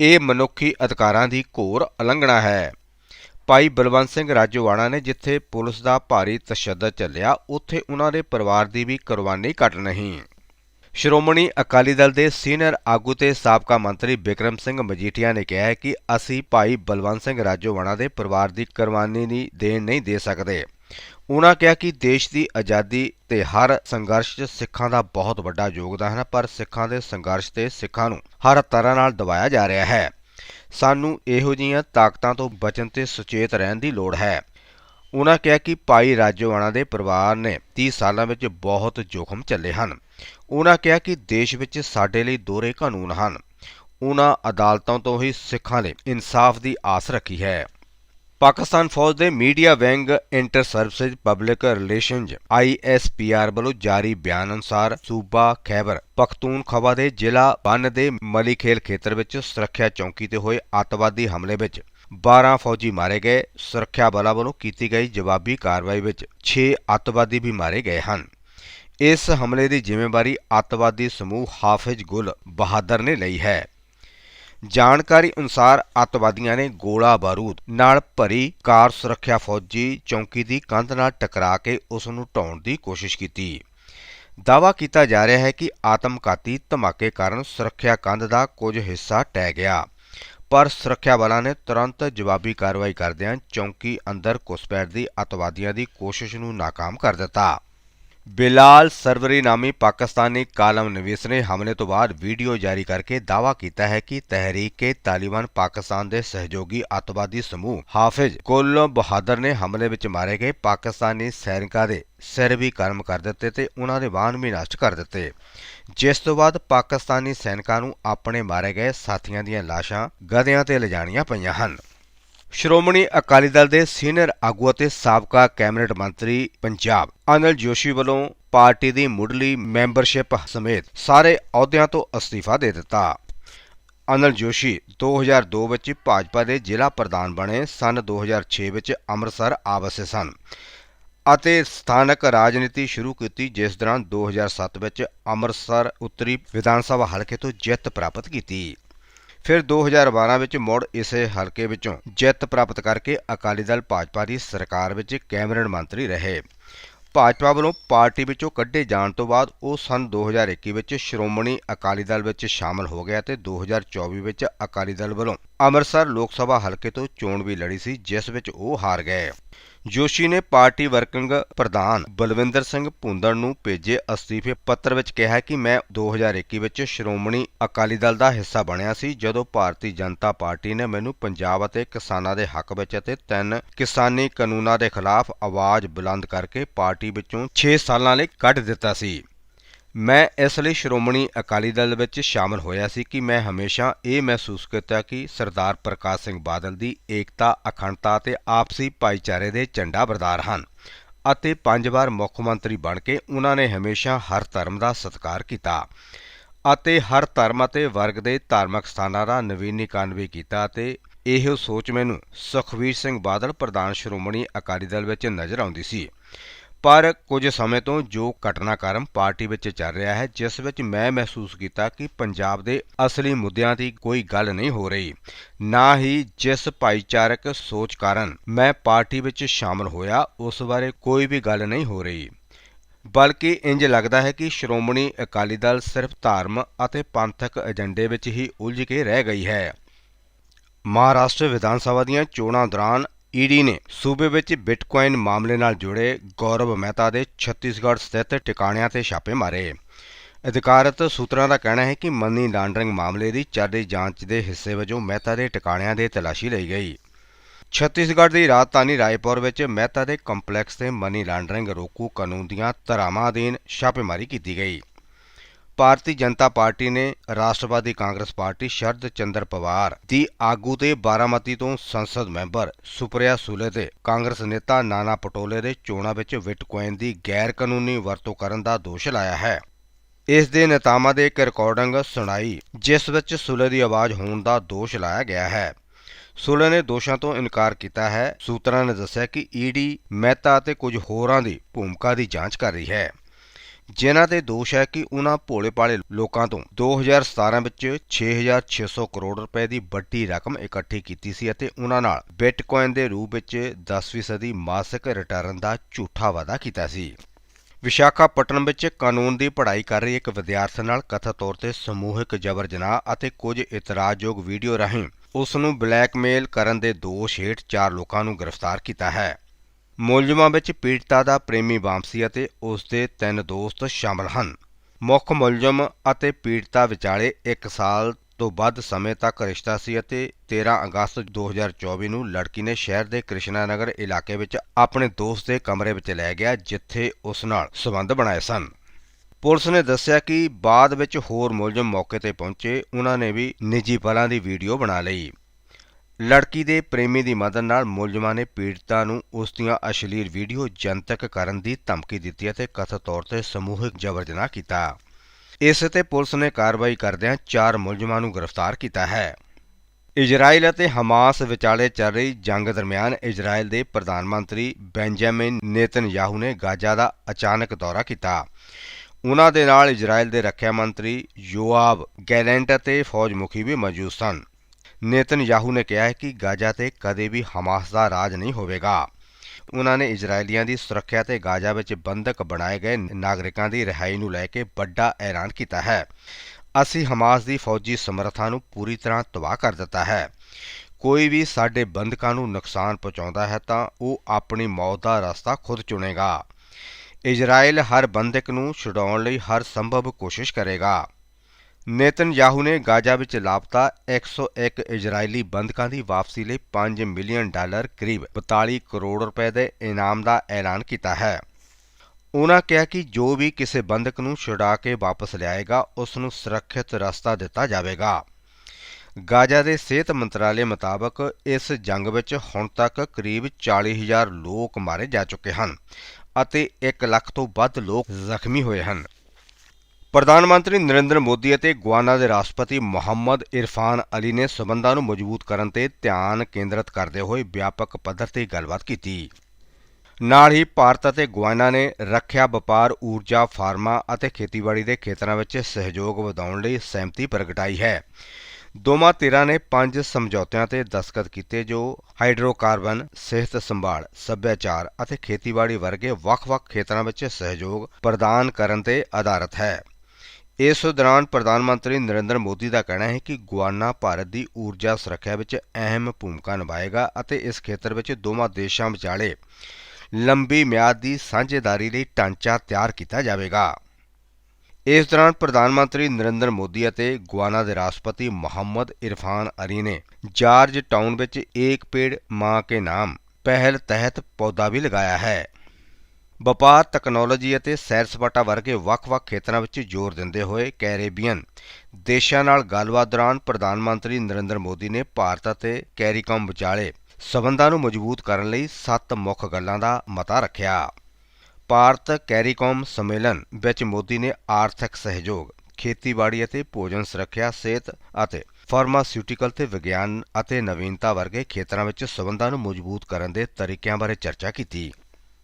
ਇਹ ਮਨੁੱਖੀ ਅਧਿਕਾਰਾਂ ਦੀ ਘੋਰ ਉਲੰਘਣਾ ਹੈ। ਭਾਈ ਬਲਵੰਤ ਸਿੰਘ ਰਾਜੋਵਾਣਾ ਨੇ ਜਿੱਥੇ ਪੁਲਿਸ ਦਾ ਭਾਰੀ ਤਸ਼ੱਦਦ ਚੱਲਿਆ, ਉੱਥੇ ਉਹਨਾਂ ਦੇ ਪਰਿਵਾਰ ਦੀ ਵੀ ਕੁਰਬਾਨੀ ਘੱਟ ਨਹੀਂ। ਸ਼੍ਰੋਮਣੀ ਅਕਾਲੀ ਦਲ ਦੇ ਸੀਨੀਅਰ ਆਗੂ ਤੇ ਸਾਬਕਾ ਮੰਤਰੀ ਬਿਕਰਮ ਸਿੰਘ ਮਜੀਠੀਆ ਨੇ ਕਿਹਾ ਹੈ ਕਿ ਅਸੀਂ ਭਾਈ ਬਲਵੰਤ ਸਿੰਘ ਰਾਜੋਵਾਣਾ ਦੇ ਪਰਿਵਾਰ ਦੀ ਕੁਰਬਾਨੀ ਨਹੀਂ ਦੇਣ ਨਹੀਂ ਦੇ ਸਕਦੇ। ਉਹਨਾਂ ਕਿਹਾ ਕਿ ਦੇਸ਼ ਦੀ ਆਜ਼ਾਦੀ ਤੇ ਹਰ ਸੰਘਰਸ਼ 'ਚ ਸਿੱਖਾਂ ਦਾ ਬਹੁਤ ਵੱਡਾ ਯੋਗਦਾਨ ਹੈ, ਪਰ ਸਿੱਖਾਂ ਦੇ ਸੰਘਰਸ਼ ਤੇ ਸਿੱਖਾਂ ਨੂੰ ਹਰ ਤਰ੍ਹਾਂ ਨਾਲ ਦਬਾਇਆ ਜਾ ਰਿਹਾ ਹੈ। ਸਾਨੂੰ ਇਹੋ ਜਿਹੀਆਂ ਤਾਕਤਾਂ ਤੋਂ ਬਚਣ ਤੇ ਸੁਚੇਤ ਰਹਿਣ ਦੀ ਲੋੜ ਹੈ। ਉਹਨਾਂ ਕਿਹਾ ਕਿ ਭਾਈ ਰਾਜੋਆਣਾ ਦੇ ਪਰਿਵਾਰ ਨੇ 30 ਸਾਲਾਂ ਵਿੱਚ ਬਹੁਤ ਜੋਖਮ ਚੱਲੇ ਹਨ। ਉਹਨਾਂ ਕਿਹਾ ਕਿ ਦੇਸ਼ ਵਿੱਚ ਸਾਡੇ ਲਈ ਦੋਹਰੇ ਕਾਨੂੰਨ ਹਨ। ਉਹਨਾਂ ਅਦਾਲਤਾਂ ਤੋਂ ਹੀ ਸਿੱਖਾਂ ਲਈ ਇਨਸਾਫ ਦੀ ਆਸ ਰੱਖੀ ਹੈ। ਪਾਕਿਸਤਾਨ ਫੌਜ ਦੇ media wing inter service public relations ISPR ਵੱਲੋਂ ਜਾਰੀ ਬਿਆਨ ਅਨੁਸਾਰ ਸੂਬਾ ਖੈਬਰ ਪਖਤੂਨਖਵਾ ਦੇ ਜ਼ਿਲ੍ਹਾ ਬੰਨ ਦੇ ਮਲੀਖੇਲ ਖੇਤਰ ਵਿੱਚ ਸੁਰੱਖਿਆ ਚੌਂਕੀ ਤੇ ਹੋਏ ਅੱਤਵਾਦੀ ਹਮਲੇ ਵਿੱਚ 12 ਫੌਜੀ ਮਾਰੇ ਗਏ। ਸੁਰੱਖਿਆ ਬਲਾਂ ਵੱਲੋਂ ਕੀਤੀ ਗਈ ਜਵਾਬੀ ਕਾਰਵਾਈ ਵਿੱਚ 6 ਅੱਤਵਾਦੀ ਵੀ ਮਾਰੇ ਗਏ ਹਨ। ਇਸ ਹਮਲੇ ਦੀ ਜ਼ਿੰਮੇਵਾਰੀ ਅੱਤਵਾਦੀ ਸਮੂਹ ਹਾਫਿਜ਼ ਗੁਲ ਬਹਾਦਰ ਨੇ ਲਈ ਹੈ। ਜਾਣਕਾਰੀ ਅਨੁਸਾਰ ਅੱਤਵਾਦੀਆਂ ਨੇ ਗੋਲਾ ਬਾਰੂਦ ਨਾਲ ਭਰੀ ਕਾਰ ਸੁਰੱਖਿਆ ਫੌਜੀ ਚੌਂਕੀ ਦੀ ਕੰਧ ਨਾਲ ਟਕਰਾ ਕੇ ਉਸ ਨੂੰ ਢਾਉਣ ਦੀ ਕੋਸ਼ਿਸ਼ ਕੀਤੀ। ਦਾਅਵਾ ਕੀਤਾ ਜਾ ਰਿਹਾ ਹੈ ਕਿ ਆਤਮਘਾਤੀ ਧਮਾਕੇ ਕਾਰਨ ਸੁਰੱਖਿਆ ਕੰਧ ਦਾ ਕੁਝ ਹਿੱਸਾ ਟਹਿ ਗਿਆ, ਪਰ ਸੁਰੱਖਿਆ ਬਲਾਂ ਨੇ ਤੁਰੰਤ ਜਵਾਬੀ ਕਾਰਵਾਈ ਕਰਦਿਆਂ ਚੌਂਕੀ ਅੰਦਰ ਘੁਸਪੈਠ ਦੀ ਅੱਤਵਾਦੀਆਂ ਦੀ ਕੋਸ਼ਿਸ਼ ਨੂੰ ਨਾਕਾਮ ਕਰ ਦਿੱਤਾ। ਬਿਲਾਲ ਸਰਵਰੀ ਨਾਮੀ ਪਾਕਿਸਤਾਨੀ ਕਾਲਮ ਨਵੀਸ ਨੇ ਹਮਲੇ ਤੋਂ ਬਾਅਦ ਵੀਡੀਓ ਜਾਰੀ ਕਰਕੇ ਦਾਅਵਾ ਕੀਤਾ ਹੈ ਕਿ ਤਹਿਰੀਕ-ਏ ਤਾਲਿਬਾਨ ਪਾਕਿਸਤਾਨ ਦੇ ਸਹਿਯੋਗੀ ਅੱਤਵਾਦੀ ਸਮੂਹ ਹਾਫਿਜ਼ ਕੁਲ ਬਹਾਦਰ ਨੇ ਹਮਲੇ ਵਿੱਚ ਮਾਰੇ ਗਏ ਪਾਕਿਸਤਾਨੀ ਸੈਨਿਕਾਂ ਦੇ ਸਿਰ ਵੀ ਕਰਮ ਕਰ ਦਿੱਤੇ ਤੇ ਉਹਨਾਂ ਦੇ ਵਾਹਨ ਵੀ ਨਸ਼ਟ ਕਰ ਦਿੱਤੇ। ਜਿਸ ਤੋਂ ਬਾਅਦ ਪਾਕਿਸਤਾਨੀ ਸੈਨਿਕਾਂ ਨੂੰ ਆਪਣੇ ਮਾਰੇ ਗਏ ਸਾਥੀਆਂ ਦੀਆਂ ਲਾਸ਼ਾਂ ਗਧਿਆਂ ਤੇ ਲਿਜਾਣੀਆਂ ਪਈਆਂ ਹਨ। ਸ਼੍ਰੋਮਣੀ ਅਕਾਲੀ ਦਲ ਦੇ ਸੀਨੀਅਰ ਆਗੂ ਅਤੇ ਸਾਬਕਾ ਕੈਬਨਿਟ ਮੰਤਰੀ ਪੰਜਾਬ ਅਨਿਲ ਜੋਸ਼ੀ ਵੱਲੋਂ ਪਾਰਟੀ ਦੀ ਮੁੱਢਲੀ ਮੈਂਬਰਸ਼ਿਪ ਸਮੇਤ ਸਾਰੇ ਅਹੁਦਿਆਂ ਤੋਂ ਅਸਤੀਫਾ ਦੇ ਦਿੱਤਾ। ਅਨਿਲ ਜੋਸ਼ੀ 2002 ਵਿੱਚ ਭਾਜਪਾ ਦੇ ਜ਼ਿਲ੍ਹਾ ਪ੍ਰਧਾਨ ਬਣੇ, ਸਨ 2006 ਵਿੱਚ ਅੰਮ੍ਰਿਤਸਰ ਆ ਵਸੇ ਸਨ ਅਤੇ ਸਥਾਨਕ ਰਾਜਨੀਤੀ ਸ਼ੁਰੂ ਕੀਤੀ, ਜਿਸ ਦੌਰਾਨ 2007 ਵਿੱਚ ਅੰਮ੍ਰਿਤਸਰ ਉੱਤਰੀ ਵਿਧਾਨ ਸਭਾ ਹਲਕੇ ਤੋਂ ਜਿੱਤ ਪ੍ਰਾਪਤ ਕੀਤੀ। ਫਿਰ 2012 ਵਿੱਚ ਮੁੜ ਇਸੇ ਹਲਕੇ ਵਿੱਚੋਂ ਜਿੱਤ ਪ੍ਰਾਪਤ ਕਰਕੇ ਅਕਾਲੀ ਦਲ ਭਾਜਪਾ ਦੀ ਸਰਕਾਰ ਵਿੱਚ ਕੈਬਨਿਟ ਮੰਤਰੀ ਰਹੇ। ਭਾਜਪਾ ਵੱਲੋਂ ਪਾਰਟੀ ਵਿੱਚੋਂ ਕੱਢੇ ਜਾਣ ਤੋਂ ਬਾਅਦ ਉਹ ਸਨ 2021 ਵਿੱਚ ਸ਼੍ਰੋਮਣੀ ਅਕਾਲੀ ਦਲ ਵਿੱਚ ਸ਼ਾਮਲ ਹੋ ਗਿਆ ਤੇ 2024 ਵਿੱਚ ਅਕਾਲੀ ਦਲ ਵੱਲੋਂ ਅੰਮ੍ਰਿਤਸਰ ਲੋਕ ਸਭਾ ਹਲਕੇ ਤੋਂ ਚੋਣ ਵੀ ਲੜੀ ਸੀ, ਜਿਸ ਵਿੱਚ ਉਹ ਹਾਰ ਗਏ। ਜੋਸ਼ੀ ਨੇ ਪਾਰਟੀ ਵਰਕਿੰਗ ਪ੍ਰਧਾਨ ਬਲਵਿੰਦਰ ਸਿੰਘ ਭੁੰਦੜ ਨੂੰ ਭੇਜੇ ਅਸਤੀਫੇ ਪੱਤਰ ਵਿੱਚ ਕਿਹਾ ਕਿ ਮੈਂ 2021 ਵਿੱਚ ਸ਼੍ਰੋਮਣੀ ਅਕਾਲੀ ਦਲ ਦਾ ਹਿੱਸਾ ਬਣਿਆ ਸੀ, ਜਦੋਂ ਭਾਰਤੀ ਜਨਤਾ ਪਾਰਟੀ ਨੇ ਮੈਨੂੰ ਪੰਜਾਬ ਅਤੇ ਕਿਸਾਨਾਂ ਦੇ ਹੱਕ ਵਿੱਚ ਅਤੇ ਤਿੰਨ ਕਿਸਾਨੀ ਕਾਨੂੰਨਾਂ ਦੇ ਖਿਲਾਫ ਆਵਾਜ਼ ਬੁਲੰਦ ਕਰਕੇ ਪਾਰਟੀ ਵਿੱਚੋਂ 6 ਸਾਲਾਂ ਲਈ ਕੱਢ ਦਿੱਤਾ ਸੀ। ਮੈਂ ਇਸ ਲਈ ਸ਼੍ਰੋਮਣੀ ਅਕਾਲੀ ਦਲ ਵਿੱਚ ਸ਼ਾਮਲ ਹੋਇਆ ਸੀ ਕਿ ਮੈਂ ਹਮੇਸ਼ਾ ਇਹ ਮਹਿਸੂਸ ਕੀਤਾ ਕਿ ਸਰਦਾਰ ਪ੍ਰਕਾਸ਼ ਸਿੰਘ ਬਾਦਲ ਦੀ ਏਕਤਾ, ਅਖੰਡਤਾ ਅਤੇ ਆਪਸੀ ਭਾਈਚਾਰੇ ਦੇ ਝੰਡਾ ਬਰਦਾਰ ਹਨ ਅਤੇ ਪੰਜ ਵਾਰ ਮੁੱਖ ਮੰਤਰੀ ਬਣ ਕੇ ਉਹਨਾਂ ਨੇ ਹਮੇਸ਼ਾ ਹਰ ਧਰਮ ਦਾ ਸਤਿਕਾਰ ਕੀਤਾ ਅਤੇ ਹਰ ਧਰਮ ਅਤੇ ਵਰਗ ਦੇ ਧਾਰਮਿਕ ਸਥਾਨਾਂ ਦਾ ਨਵੀਨੀਕਰਨ ਵੀ ਕੀਤਾ ਅਤੇ ਇਹੋ ਸੋਚ ਮੈਨੂੰ ਸੁਖਵੀਰ ਸਿੰਘ ਬਾਦਲ, ਪ੍ਰਧਾਨ ਸ਼੍ਰੋਮਣੀ ਅਕਾਲੀ ਦਲ ਵਿੱਚ ਨਜ਼ਰ ਆਉਂਦੀ ਸੀ। ਪਰ ਕੁਝ ਸਮੇਂ ਤੋਂ ਜੋ ਘਟਨਾਕ੍ਰਮ ਪਾਰਟੀ ਵਿੱਚ ਚੱਲ ਰਿਹਾ ਹੈ, ਜਿਸ ਵਿੱਚ ਮੈਂ ਮਹਿਸੂਸ ਕੀਤਾ ਕਿ ਪੰਜਾਬ ਦੇ ਅਸਲੀ ਮੁੱਦਿਆਂ ਦੀ ਕੋਈ ਗੱਲ ਨਹੀਂ ਹੋ ਰਹੀ, ਨਾ ਹੀ ਜਿਸ ਭਾਈਚਾਰਕ ਸੋਚ ਕਾਰਨ ਮੈਂ ਪਾਰਟੀ ਵਿੱਚ ਸ਼ਾਮਲ ਹੋਇਆ, ਉਸ ਬਾਰੇ ਕੋਈ ਵੀ ਗੱਲ ਨਹੀਂ ਹੋ ਰਹੀ। ਬਲਕਿ ਇੰਜ ਲੱਗਦਾ ਹੈ ਕਿ ਸ਼੍ਰੋਮਣੀ ਅਕਾਲੀ ਦਲ ਸਿਰਫ ਧਰਮ ਅਤੇ ਪੰਥਕ ਏਜੰਡੇ ਵਿੱਚ ਹੀ ਉਲਝ ਕੇ ਰਹਿ ਗਈ ਹੈ। ਮਹਾਰਾਸ਼ਟਰ ਵਿਧਾਨ ਸਭਾ ਦੀਆਂ ਚੋਣਾਂ ਦੌਰਾਨ ਈਡੀ ਨੇ ਸੂਬੇ ਵਿੱਚ ਬਿਟਕੁਆਇਨ ਮਾਮਲੇ ਨਾਲ ਜੁੜੇ ਗੌਰਵ ਮਹਿਤਾ ਦੇ ਛੱਤੀਸਗੜ੍ਹ ਸਥਿਤ ਟਿਕਾਣਿਆਂ ਤੇ ਛਾਪੇ ਮਾਰੇ। ਅਧਿਕਾਰਤ ਸੂਤਰਾਂ ਦਾ ਕਹਿਣਾ ਹੈ ਕਿ ਮਨੀ ਲਾਂਡਰਿੰਗ ਮਾਮਲੇ ਦੀ ਚੱਲ ਰਹੀ ਜਾਂਚ ਦੇ ਹਿੱਸੇ ਵਜੋਂ ਮਹਿਤਾ ਦੇ ਟਿਕਾਣਿਆਂ ਦੇ ਤਲਾਸ਼ੀ ਲਈ ਗਈ। ਛੱਤੀਸਗੜ੍ਹ ਦੀ ਰਾਜਧਾਨੀ ਰਾਏਪੁਰ ਵਿੱਚ ਮਹਿਤਾ ਦੇ ਕੰਪਲੈਕਸ ਤੇ ਮਨੀ ਲਾਂਡਰਿੰਗ ਰੋਕੂ ਕਾਨੂੰਨ ਦੀਆਂ ਧਾਰਾਵਾਂ ਅਧੀਨ ਛਾਪੇਮਾਰੀ ਕੀਤੀ ਗਈ। ਭਾਰਤੀ ਜਨਤਾ ਪਾਰਟੀ ਨੇ ਰਾਸ਼ਟਰਵਾਦੀ ਕਾਂਗਰਸ ਪਾਰਟੀ ਸ਼ਰਦ ਚੰਦਰ ਪਵਾਰ ਦੀ ਆਗੂ ਤੇ ਬਾਰਾਮਤੀ ਤੋਂ ਸੰਸਦ ਮੈਂਬਰ ਸੁਪ੍ਰਿਆ ਸੂਲੇ ਤੇ ਕਾਂਗਰਸ ਨੇਤਾ ਨਾਨਾ ਪਟੋਲੇ ਦੇ ਚੋਣਾਂ ਵਿੱਚ ਬਿਟਕੋਇਨ ਦੀ ਗੈਰ ਕਾਨੂੰਨੀ ਵਰਤੋਂ ਕਰਨ ਦਾ ਦੋਸ਼ ਲਾਇਆ ਹੈ। ਇਸ ਦੇ ਨੇਤਾਵਾਂ ਦੇ ਇੱਕ ਰਿਕਾਰਡਿੰਗ ਸੁਣਾਈ, ਜਿਸ ਵਿੱਚ ਸੁਲੇ ਦੀ ਆਵਾਜ਼ ਹੋਣ ਦਾ ਦੋਸ਼ ਲਾਇਆ ਗਿਆ ਹੈ। ਸੁਲੇ ਨੇ ਦੋਸ਼ਾਂ ਤੋਂ ਇਨਕਾਰ ਕੀਤਾ ਹੈ। ਸੂਤਰਾਂ ਨੇ ਦੱਸਿਆ ਕਿ ਈਡੀ ਮਹਿਤਾ ਅਤੇ ਕੁਝ ਹੋਰਾਂ ਦੀ ਭੂਮਿਕਾ ਦੀ ਜਾਂਚ ਕਰ ਰਹੀ ਹੈ। ਜਿਨ੍ਹਾਂ ਤੇ ਦੋਸ਼ ਹੈ ਕਿ ਉਹਨਾਂ ਭੋਲੇ-ਭਾਲੇ ਲੋਕਾਂ ਤੋਂ 2017 ਵਿੱਚ 6600 ਕਰੋੜ ਰੁਪਏ ਦੀ ਵੱਡੀ ਰਕਮ ਇਕੱਠੀ ਕੀਤੀ ਸੀ ਅਤੇ ਉਹਨਾਂ ਨਾਲ ਬਿਟਕੋਇਨ ਦੇ ਰੂਪ ਵਿੱਚ 10% ਦੀ ਮਾਸਿਕ ਰਿਟਰਨ ਦਾ ਝੂਠਾ ਵਾਅਦਾ ਕੀਤਾ ਸੀ। ਵਿਸ਼ਾਖਾਪਟਨਮ ਵਿੱਚ ਕਾਨੂੰਨ ਦੀ ਪੜ੍ਹਾਈ ਕਰ ਰਹੀ ਇੱਕ ਵਿਦਿਆਰਥਣ ਨਾਲ ਕਥਿਤ ਤੌਰ ਤੇ ਸਮੂਹਿਕ ਜਬਰ ਜਨਾਹ ਅਤੇ ਕੁਝ ਇਤਰਾਜ਼ਯੋਗ ਵੀਡੀਓ ਰਾਹੀਂ ਉਸ ਨੂੰ ਬਲੈਕਮੇਲ ਕਰਨ ਦੇ ਦੋਸ਼ ਹੇਠ ਚਾਰ ਲੋਕਾਂ ਨੂੰ ਗ੍ਰਿਫਤਾਰ ਕੀਤਾ ਹੈ। ਮੁਲਜ਼ਮਾਂ ਵਿੱਚ ਪੀੜਤਾ ਦਾ ਪ੍ਰੇਮੀ ਵਾਮਸੀ ਅਤੇ ਉਸ ਦੇ ਤਿੰਨ ਦੋਸਤ ਸ਼ਾਮਲ ਹਨ। ਮੁੱਖ ਮੁਲਜ਼ਮ ਅਤੇ ਪੀੜਤਾ ਵਿਚਾਲੇ 1 ਸਾਲ ਤੋਂ ਵੱਧ ਸਮੇਂ ਤੱਕ ਰਿਸ਼ਤਾ ਸੀ ਅਤੇ 13 ਅਗਸਤ 2024 ਨੂੰ ਲੜਕੀ ਨੇ ਸ਼ਹਿਰ ਦੇ ਕ੍ਰਿਸ਼ਨਾ ਨਗਰ ਇਲਾਕੇ ਵਿੱਚ ਆਪਣੇ ਦੋਸਤ ਦੇ ਕਮਰੇ ਵਿੱਚ ਲੈ ਗਿਆ, ਜਿੱਥੇ ਉਸ ਨਾਲ ਸਬੰਧ ਬਣਾਏ ਸਨ। ਪੁਲਿਸ ਨੇ ਦੱਸਿਆ ਕਿ ਬਾਅਦ ਵਿੱਚ ਹੋਰ ਮੁਲਜ਼ਮ ਮੌਕੇ ਤੇ ਪਹੁੰਚੇ, ਉਹਨਾਂ ਨੇ ਵੀ ਨਿੱਜੀ ਪਲਾਂ ਦੀ ਵੀਡੀਓ ਬਣਾ ਲਈ। ਲੜਕੀ ਦੇ ਪ੍ਰੇਮੀ ਦੀ ਮਦਦ ਨਾਲ ਮੁਲਜ਼ਮਾਂ ਨੇ ਪੀੜਤਾ ਨੂੰ ਉਸ ਦੀਆਂ ਅਸ਼ਲੀਲ ਵੀਡੀਓ ਜਨਤਕ ਕਰਨ ਦੀ ਧਮਕੀ ਦਿੱਤੀ ਅਤੇ ਕਥਿਤ ਤੌਰ ਤੇ ਸਮੂਹਿਕ ਜਬਰ ਜਨਾਹ ਕੀਤਾ। ਇਸ ਤੇ ਪੁਲਿਸ ਨੇ ਕਾਰਵਾਈ ਕਰਦਿਆਂ ਚਾਰ ਮੁਲਜ਼ਮਾਂ ਨੂੰ ਗ੍ਰਿਫਤਾਰ ਕੀਤਾ ਹੈ। ਇਜ਼ਰਾਈਲ ਅਤੇ ਹਮਾਸ ਵਿਚਾਲੇ ਚੱਲ ਰਹੀ ਜੰਗ ਦਰਮਿਆਨ ਇਜ਼ਰਾਈਲ ਦੇ ਪ੍ਰਧਾਨ ਮੰਤਰੀ ਬੈਂਜਾਮਿਨ ਨੇਤਨਯਾਹੂ ਨੇ ਗਾਜ਼ਾ ਦਾ ਅਚਾਨਕ ਦੌਰਾ ਕੀਤਾ। ਉਹਨਾਂ ਦੇ ਨਾਲ ਇਜ਼ਰਾਈਲ ਦੇ ਰੱਖਿਆ ਮੰਤਰੀ ਯੋਆਬ ਗੈਲੈਂਟ ਅਤੇ ਫੌਜ ਮੁਖੀ ਵੀ ਮੌਜੂਦ ਸਨ। ਨੇਤਨਯਾਹੂ ਨੇ ਕਿਹਾ ਹੈ ਕਿ ਗਾਜ਼ਾ ਤੇ ਕਦੇ ਵੀ ਹਮਾਸ ਦਾ ਰਾਜ ਨਹੀਂ ਹੋਵੇਗਾ। ਉਹਨਾਂ ਨੇ ਇਜ਼ਰਾਈਲੀਆਂ ਦੀ ਸੁਰੱਖਿਆ ਤੇ ਗਾਜ਼ਾ ਵਿੱਚ ਬੰਦਕ ਬਣਾਏ ਗਏ ਨਾਗਰਿਕਾਂ ਦੀ ਰਿਹਾਈ ਨੂੰ ਲੈ ਕੇ ਵੱਡਾ ਐਲਾਨ ਕੀਤਾ ਹੈ। ਅਸੀਂ ਹਮਾਸ ਦੀ ਫੌਜੀ ਸਮਰੱਥਾ ਨੂੰ ਪੂਰੀ ਤਰ੍ਹਾਂ ਤਬਾਹ ਕਰ ਦਿੱਤਾ ਹੈ। ਕੋਈ ਵੀ ਸਾਡੇ ਬੰਦਕਾਂ ਨੂੰ ਨੁਕਸਾਨ ਪਹੁੰਚਾਉਂਦਾ ਹੈ ਤਾਂ ਉਹ ਆਪਣੀ ਮੌਤ ਦਾ ਰਸਤਾ ਖੁਦ ਚੁਣੇਗਾ। ਇਜ਼ਰਾਈਲ ਹਰ ਬੰਦਕ ਨੂੰ ਛੁਡਾਉਣ ਲਈ ਹਰ ਸੰਭਵ ਕੋਸ਼ਿਸ਼ ਕਰੇਗਾ। ਨੇਤਨਯਾਹੂ ਨੇ ਗਾਜ਼ਾ ਵਿੱਚ ਲਾਪਤਾ 101 ਇਜ਼ਰਾਈਲੀ ਬੰਦਕਾਂ ਦੀ ਵਾਪਸੀ ਲਈ 5 ਮਿਲੀਅਨ ਡਾਲਰ ਕਰੀਬ 42 ਕਰੋੜ ਰੁਪਏ ਦੇ ਇਨਾਮ ਦਾ ਐਲਾਨ ਕੀਤਾ ਹੈ। ਉਹਨਾਂ ਕਿਹਾ ਕਿ ਜੋ ਵੀ ਕਿਸੇ ਬੰਦਕ ਨੂੰ ਛੁਡਾ ਕੇ ਵਾਪਸ ਲਿਆਏਗਾ, ਉਸ ਨੂੰ ਸੁਰੱਖਿਅਤ ਰਸਤਾ ਦਿੱਤਾ ਜਾਵੇਗਾ। ਗਾਜ਼ਾ ਦੇ ਸਿਹਤ ਮੰਤਰਾਲੇ ਮੁਤਾਬਕ ਇਸ ਜੰਗ ਵਿੱਚ ਹੁਣ ਤੱਕ ਕਰੀਬ 40000 ਲੋਕ ਮਾਰੇ ਜਾ ਚੁੱਕੇ ਹਨ ਅਤੇ 1 ਲੱਖ ਤੋਂ ਵੱਧ ਲੋਕ ਜ਼ਖਮੀ ਹੋਏ ਹਨ। ਪ੍ਰਧਾਨ ਮੰਤਰੀ ਨਰਿੰਦਰ ਮੋਦੀ ਅਤੇ ਗੁਆਨਾ ਦੇ ਰਾਸ਼ਟਰਪਤੀ ਮੁਹੰਮਦ ਇਰਫਾਨ ਅਲੀ ਨੇ ਸਬੰਧਾਂ ਨੂੰ ਮਜ਼ਬੂਤ ਕਰਨ ਤੇ ਧਿਆਨ ਕੇਂਦਰਿਤ ਕਰਦੇ ਹੋਏ ਵਿਆਪਕ ਪੱਧਰ ਤੇ ਗੱਲਬਾਤ ਕੀਤੀ। ਨਾਲ ਹੀ ਭਾਰਤ ਅਤੇ ਗੁਆਨਾ ਨੇ ਰੱਖਿਆ ਵਪਾਰ, ਊਰਜਾ, ਫਾਰਮਾ ਅਤੇ ਖੇਤੀਬਾੜੀ ਦੇ ਖੇਤਰਾਂ ਵਿੱਚ ਸਹਿਯੋਗ ਵਧਾਉਣ ਲਈ ਸਹਿਮਤੀ ਪ੍ਰਗਟਾਈ ਹੈ। ਦੋਵਾਂ ਧਿਰਾਂ ਨੇ ਪੰਜ ਸਮਝੌਤਿਆਂ ਤੇ ਦਸਤਖਤ ਕੀਤੇ ਜੋ ਹਾਈਡਰੋਕਾਰਬਨ, ਸਿਹਤ ਸੰਭਾਲ, ਸੱਭਿਆਚਾਰ ਅਤੇ ਖੇਤੀਬਾੜੀ ਵਰਗੇ ਵੱਖ-ਵੱਖ ਖੇਤਰਾਂ ਵਿੱਚ ਸਹਿਯੋਗ ਪ੍ਰਦਾਨ ਕਰਨ ਤੇ ਆਧਾਰਿਤ ਹੈ। ਇਸ ਦੌਰਾਨ ਪ੍ਰਧਾਨ ਮੰਤਰੀ ਨਰਿੰਦਰ ਮੋਦੀ ਦਾ ਕਹਿਣਾ ਹੈ ਕਿ ਗੁਆਨਾ ਭਾਰਤ ਦੀ ਊਰਜਾ ਸੁਰੱਖਿਆ ਵਿੱਚ ਅਹਿਮ ਭੂਮਿਕਾ ਨਿਭਾਏਗਾ ਅਤੇ ਇਸ ਖੇਤਰ ਵਿੱਚ ਦੋਵਾਂ ਦੇਸ਼ਾਂ ਵਿਚਾਲੇ ਲੰਬੀ ਮਿਆਦ ਦੀ ਸਾਂਝੇਦਾਰੀ ਲਈ ਢਾਂਚਾ ਤਿਆਰ ਕੀਤਾ ਜਾਵੇਗਾ। ਇਸ ਦੌਰਾਨ ਪ੍ਰਧਾਨ ਮੰਤਰੀ ਨਰਿੰਦਰ ਮੋਦੀ ਅਤੇ ਗੁਆਨਾ ਦੇ ਰਾਸ਼ਟਰਪਤੀ ਮੁਹੰਮਦ ਇਰਫਾਨ ਅਲੀ ਨੇ ਜਾਰਜ ਟਾਊਨ ਵਿੱਚ ਏਕ ਪੇੜ ਮਾਂ ਕੇ ਨਾਮ ਪਹਿਲ ਤਹਿਤ ਪੌਦਾ ਵੀ ਲਗਾਇਆ ਹੈ। ਵਪਾਰ, ਤਕਨਾਲੋਜੀ ਅਤੇ ਸੈਰ ਸਪਾਟਾ ਵਰਗੇ ਵੱਖ-ਵੱਖ ਖੇਤਰਾਂ ਵਿੱਚ ਜ਼ੋਰ ਦਿੰਦੇ ਹੋਏ ਕੈਰੇਬੀਅਨ ਦੇਸ਼ਾਂ ਨਾਲ ਗੱਲਬਾਤ ਦੌਰਾਨ ਪ੍ਰਧਾਨ ਮੰਤਰੀ ਨਰਿੰਦਰ ਮੋਦੀ ਨੇ ਭਾਰਤ ਅਤੇ ਕੈਰੀਕਮ ਵਿਚਾਲੇ ਸਬੰਧਾਂ ਨੂੰ ਮਜ਼ਬੂਤ ਕਰਨ ਲਈ ਸੱਤ ਮੁੱਖ ਗੱਲਾਂ ਦਾ ਮਤਾ ਰੱਖਿਆ। ਭਾਰਤ ਕੈਰੀਕਮ ਸੰਮੇਲਨ ਵਿੱਚ ਮੋਦੀ ਨੇ ਆਰਥਿਕ ਸਹਿਯੋਗ, ਖੇਤੀਬਾੜੀ ਅਤੇ ਭੋਜਨ ਸੁਰੱਖਿਆ, ਸਿਹਤ ਅਤੇ ਫਾਰਮਾਸਿਊਟੀਕਲ ਤੇ ਵਿਗਿਆਨ ਅਤੇ ਨਵੀਨਤਾ ਵਰਗੇ ਖੇਤਰਾਂ ਵਿੱਚ ਸਬੰਧਾਂ ਨੂੰ ਮਜ਼ਬੂਤ ਕਰਨ ਦੇ ਤਰੀਕਿਆਂ ਬਾਰੇ ਚਰਚਾ ਕੀਤੀ।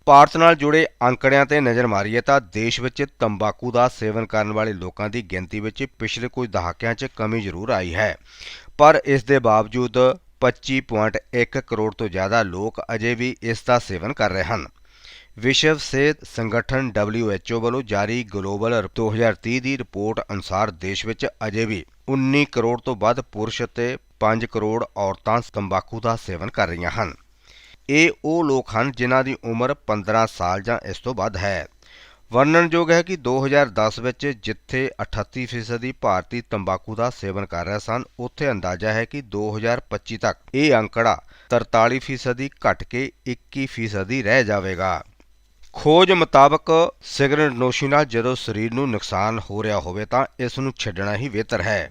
ਭਾਰਤ ਨਾਲ ਜੁੜੇ ਅੰਕੜਿਆਂ ਤੇ ਨਜ਼ਰ ਮਾਰੀਏ ਤਾਂ ਦੇਸ਼ ਵਿੱਚ ਤੰਬਾਕੂ ਦਾ ਸੇਵਨ ਕਰਨ ਵਾਲੇ ਲੋਕਾਂ ਦੀ ਗਿਣਤੀ ਵਿੱਚ ਪਿਛਲੇ ਕੁਝ ਦਹਾਕਿਆਂ 'ਚ ਕਮੀ ਜ਼ਰੂਰ ਆਈ ਹੈ। ਪਰ ਇਸ ਦੇ ਬਾਵਜੂਦ 25.1 ਕਰੋੜ ਤੋਂ ਜ਼ਿਆਦਾ ਲੋਕ ਅਜੇ ਵੀ ਇਸ ਦਾ ਸੇਵਨ ਕਰ ਰਹੇ ਹਨ। ਵਿਸ਼ਵ ਸਿਹਤ ਸੰਗਠਨ WHO ਵੱਲੋਂ ਜਾਰੀ ਗਲੋਬਲ 2030 ਦੀ ਰਿਪੋਰਟ ਅਨੁਸਾਰ ਦੇਸ਼ ਵਿੱਚ ਅਜੇ ਵੀ 19 ਕਰੋੜ ਤੋਂ ਵੱਧ ਪੁਰਸ਼ ਅਤੇ 5 ਕਰੋੜ ਔਰਤਾਂ ਤੰਬਾਕੂ ਦਾ ਸੇਵਨ ਕਰ ਰਹੀਆਂ ਹਨ। ਇਹ ਉਹ ਲੋਕ ਹਨ ਜਿਨ੍ਹਾਂ ਦੀ ਉਮਰ 15 ਸਾਲ ਜਾਂ ਇਸ ਤੋਂ ਵੱਧ ਹੈ। ਵਰਣਨਯੋਗ ਹੈ ਕਿ 2010 ਵਿੱਚ ਜਿੱਥੇ 38% ਭਾਰਤੀ ਤੰਬਾਕੂ ਦਾ ਸੇਵਨ ਕਰ ਰਹੇ ਸਨ, ਉੱਥੇ ਅੰਦਾਜ਼ਾ ਹੈ ਕਿ 2025 ਤੱਕ ਇਹ ਅੰਕੜਾ 43% ਘਟ ਕੇ 21% ਰਹਿ ਜਾਵੇਗਾ। ਖੋਜ ਮੁਤਾਬਕ ਸਿਗਰਟ ਨੋਸ਼ੀ ਨਾਲ ਜਦੋਂ ਸਰੀਰ ਨੂੰ ਨੁਕਸਾਨ ਹੋ ਰਿਹਾ ਹੋਵੇ ਤਾਂ ਇਸ ਨੂੰ ਛੱਡਣਾ ਹੀ ਬਿਹਤਰ ਹੈ।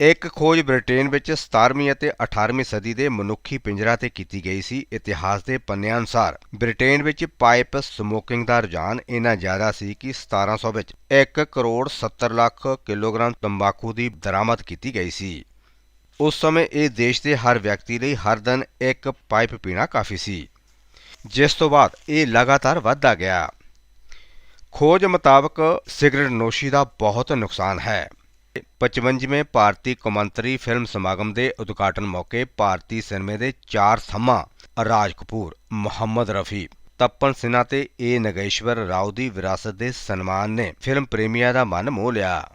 ਇੱਕ ਖੋਜ ਬ੍ਰਿਟੇਨ ਵਿੱਚ 17ਵੀਂ ਅਤੇ 18ਵੀਂ ਸਦੀ ਦੇ ਮਨੁੱਖੀ ਪਿੰਜਰਾ ਤੇ ਕੀਤੀ ਗਈ ਸੀ। ਇਤਿਹਾਸ ਦੇ ਪੰਨਿਆਂ ਅਨੁਸਾਰ ਬ੍ਰਿਟੇਨ ਵਿੱਚ ਪਾਈਪ ਸਮੋਕਿੰਗ ਦਾ ਰੁਝਾਨ ਇੰਨਾ ਜ਼ਿਆਦਾ ਸੀ ਕਿ 1700 ਵਿੱਚ 1 ਕਰੋੜ 70 ਲੱਖ ਕਿਲੋਗ੍ਰਾਮ ਤੰਬਾਕੂ ਦੀ ਦਰਾਮਦ ਕੀਤੀ ਗਈ ਸੀ। ਉਸ ਸਮੇਂ ਇਹ ਦੇਸ਼ ਦੇ ਹਰ ਵਿਅਕਤੀ ਲਈ ਹਰ ਦਿਨ ਇੱਕ ਪਾਈਪ ਪੀਣਾ ਕਾਫੀ ਸੀ। ਜਿਸ ਤੋਂ ਬਾਅਦ ਇਹ ਲਗਾਤਾਰ ਵੱਧਦਾ ਗਿਆ। ਖੋਜ ਮੁਤਾਬਕ ਸਿਗਰਟ ਨੋਸ਼ੀ ਦਾ ਬਹੁਤ ਨੁਕਸਾਨ ਹੈ। 55ਵੇਂ ਭਾਰਤੀ ਕੌਮਾਂਤਰੀ ਫਿਲਮ ਸਮਾਗਮ ਦੇ ਉਦਘਾਟਨ ਮੌਕੇ ਭਾਰਤੀ ਸਿਨੇਮੇ ਦੇ ਚਾਰ ਥੰਮਾ ਰਾਜ ਕਪੂਰ, ਮੁਹੰਮਦ ਰਫੀ, ਤਪਨ ਸਿਨਹਾ ਤੇ ਏ ਨਗੇਸ਼ਵਰ ਰਾਓ ਦੀ ਵਿਰਾਸਤ ਦੇ ਸਨਮਾਨ ਨੇ ਫਿਲਮ ਪ੍ਰੇਮੀਆਂ ਦਾ ਮਨ ਮੋਹ ਲਿਆ।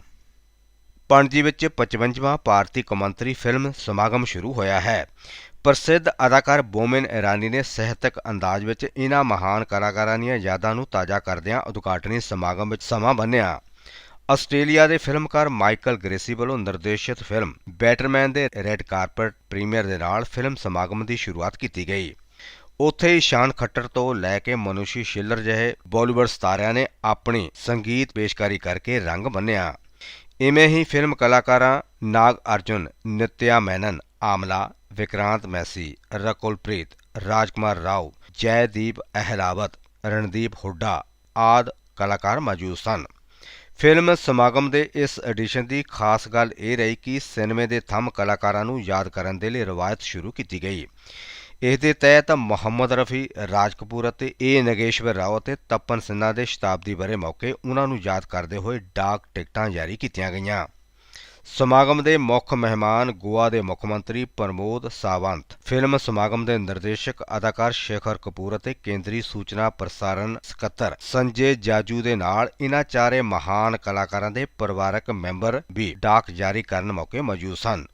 ਪਣਜੀ ਵਿੱਚ 55ਵਾਂ ਭਾਰਤੀ ਕੌਮਾਂਤਰੀ ਫਿਲਮ ਸਮਾਗਮ ਸ਼ੁਰੂ ਹੋਇਆ ਹੈ। ਪ੍ਰਸਿੱਧ ਅਦਾਕਾਰ ਬੋਮਨ ਇਰਾਨੀ ਨੇ ਸਾਹਿਤਕ ਅੰਦਾਜ਼ ਵਿੱਚ ਇਹਨਾਂ ਮਹਾਨ ਕਲਾਕਾਰਾਂ ਦੀਆਂ ਯਾਦਾਂ ਨੂੰ ਤਾਜ਼ਾ ਕਰਦਿਆਂ ਉਦਘਾਟਨੀ ਸਮਾਗਮ ਵਿੱਚ ਸਮਾਂ ਬੰਨਿਆ ਆਸਟ੍ਰੇਲੀਆ ਦੇ ਫਿਲਮਕਾਰ ਮਾਈਕਲ ਗ੍ਰੇਸੀ ਵੱਲੋਂ ਨਿਰਦੇਸ਼ਿਤ ਫਿਲਮ ਬੈਟਰਮੈਨ ਦੇ ਰੈੱਡ ਕਾਰਪਟ ਪ੍ਰੀਮੀਅਰ ਦੇ ਨਾਲ ਫਿਲਮ ਸਮਾਗਮ ਦੀ ਸ਼ੁਰੂਆਤ ਕੀਤੀ ਗਈ। ਉੱਥੇ ਹੀ ਸ਼ਾਨ ਖੱਟਰ ਤੋਂ ਲੈ ਕੇ ਮਨੁਸ਼ੀ ਸ਼ਿਲਰ ਜਿਹੇ ਬਾਲੀਵੁੱਡ ਸਤਾਰਿਆਂ ਨੇ ਆਪਣੀ ਸੰਗੀਤ ਪੇਸ਼ਕਾਰੀ ਕਰਕੇ ਰੰਗ ਬੰਨਿਆ। ਇਵੇਂ ਹੀ ਫਿਲਮ ਕਲਾਕਾਰਾਂ ਨਾਗ ਅਰਜੁਨ, ਨਿਤਿਆ ਮੈਨਨ, ਆਮਲਾ, ਵਿਕਰਾਂਤ ਮੈਸੀ, ਰਕੁਲਪ੍ਰੀਤ, ਰਾਜਕੁਮਾਰ ਰਾਓ, ਜੈਦੀਪ ਅਹਿਲਾਵਤ, ਰਣਦੀਪ ਹੁੱਡਾ ਆਦ ਕਲਾਕਾਰ ਮੌਜੂਦ ਸਨ। ਫਿਲਮ ਸਮਾਗਮ ਦੇ ਇਸ ਐਡੀਸ਼ਨ ਦੀ ਖਾਸ ਗੱਲ ਇਹ ਰਹੀ ਕਿ ਸਿਨੇਮੇ ਦੇ ਥੰਮ ਕਲਾਕਾਰਾਂ ਨੂੰ ਯਾਦ ਕਰਨ ਦੇ ਲਈ ਰਵਾਇਤ ਸ਼ੁਰੂ ਕੀਤੀ ਗਈ। ਇਸ ਦੇ ਤਹਿਤ ਮੁਹੰਮਦ ਰਫੀ, ਰਾਜ ਕਪੂਰ ਅਤੇ ਏ ਨਗੇਸ਼ਵਰ ਰਾਓ ਅਤੇ ਤਪਨ ਸਿੰਨਾ ਦੇ ਸ਼ਤਾਬਦੀ ਬਰੇ ਮੌਕੇ ਉਹਨਾਂ ਨੂੰ ਯਾਦ ਕਰਦੇ ਹੋਏ ਡਾਕ ਟਿਕਟਾਂ ਜਾਰੀ ਕੀਤੀਆਂ ਗਈਆਂ। ਸਮਾਗਮ ਦੇ ਮੁੱਖ ਮਹਿਮਾਨ ਗੋਆ ਦੇ ਮੁੱਖ ਮੰਤਰੀ ਪ੍ਰਮੋਦ ਸਾਵੰਤ, ਫਿਲਮ ਸਮਾਗਮ ਦੇ ਨਿਰਦੇਸ਼ਕ ਅਦਾਕਾਰ ਸ਼ੇਖਰ ਕਪੂਰ ਅਤੇ ਕੇਂਦਰੀ ਸੂਚਨਾ ਪ੍ਰਸਾਰਣ ਸਕੱਤਰ ਸੰਜੇ ਜਾਜੂ ਦੇ ਨਾਲ ਇਨ੍ਹਾਂ ਚਾਰੇ ਮਹਾਨ ਕਲਾਕਾਰਾਂ ਦੇ ਪਰਿਵਾਰਕ ਮੈਂਬਰ ਵੀ ਡਾਕ ਜਾਰੀ ਕਰਨ ਮੌਕੇ ਮੌਜੂਦ ਸਨ।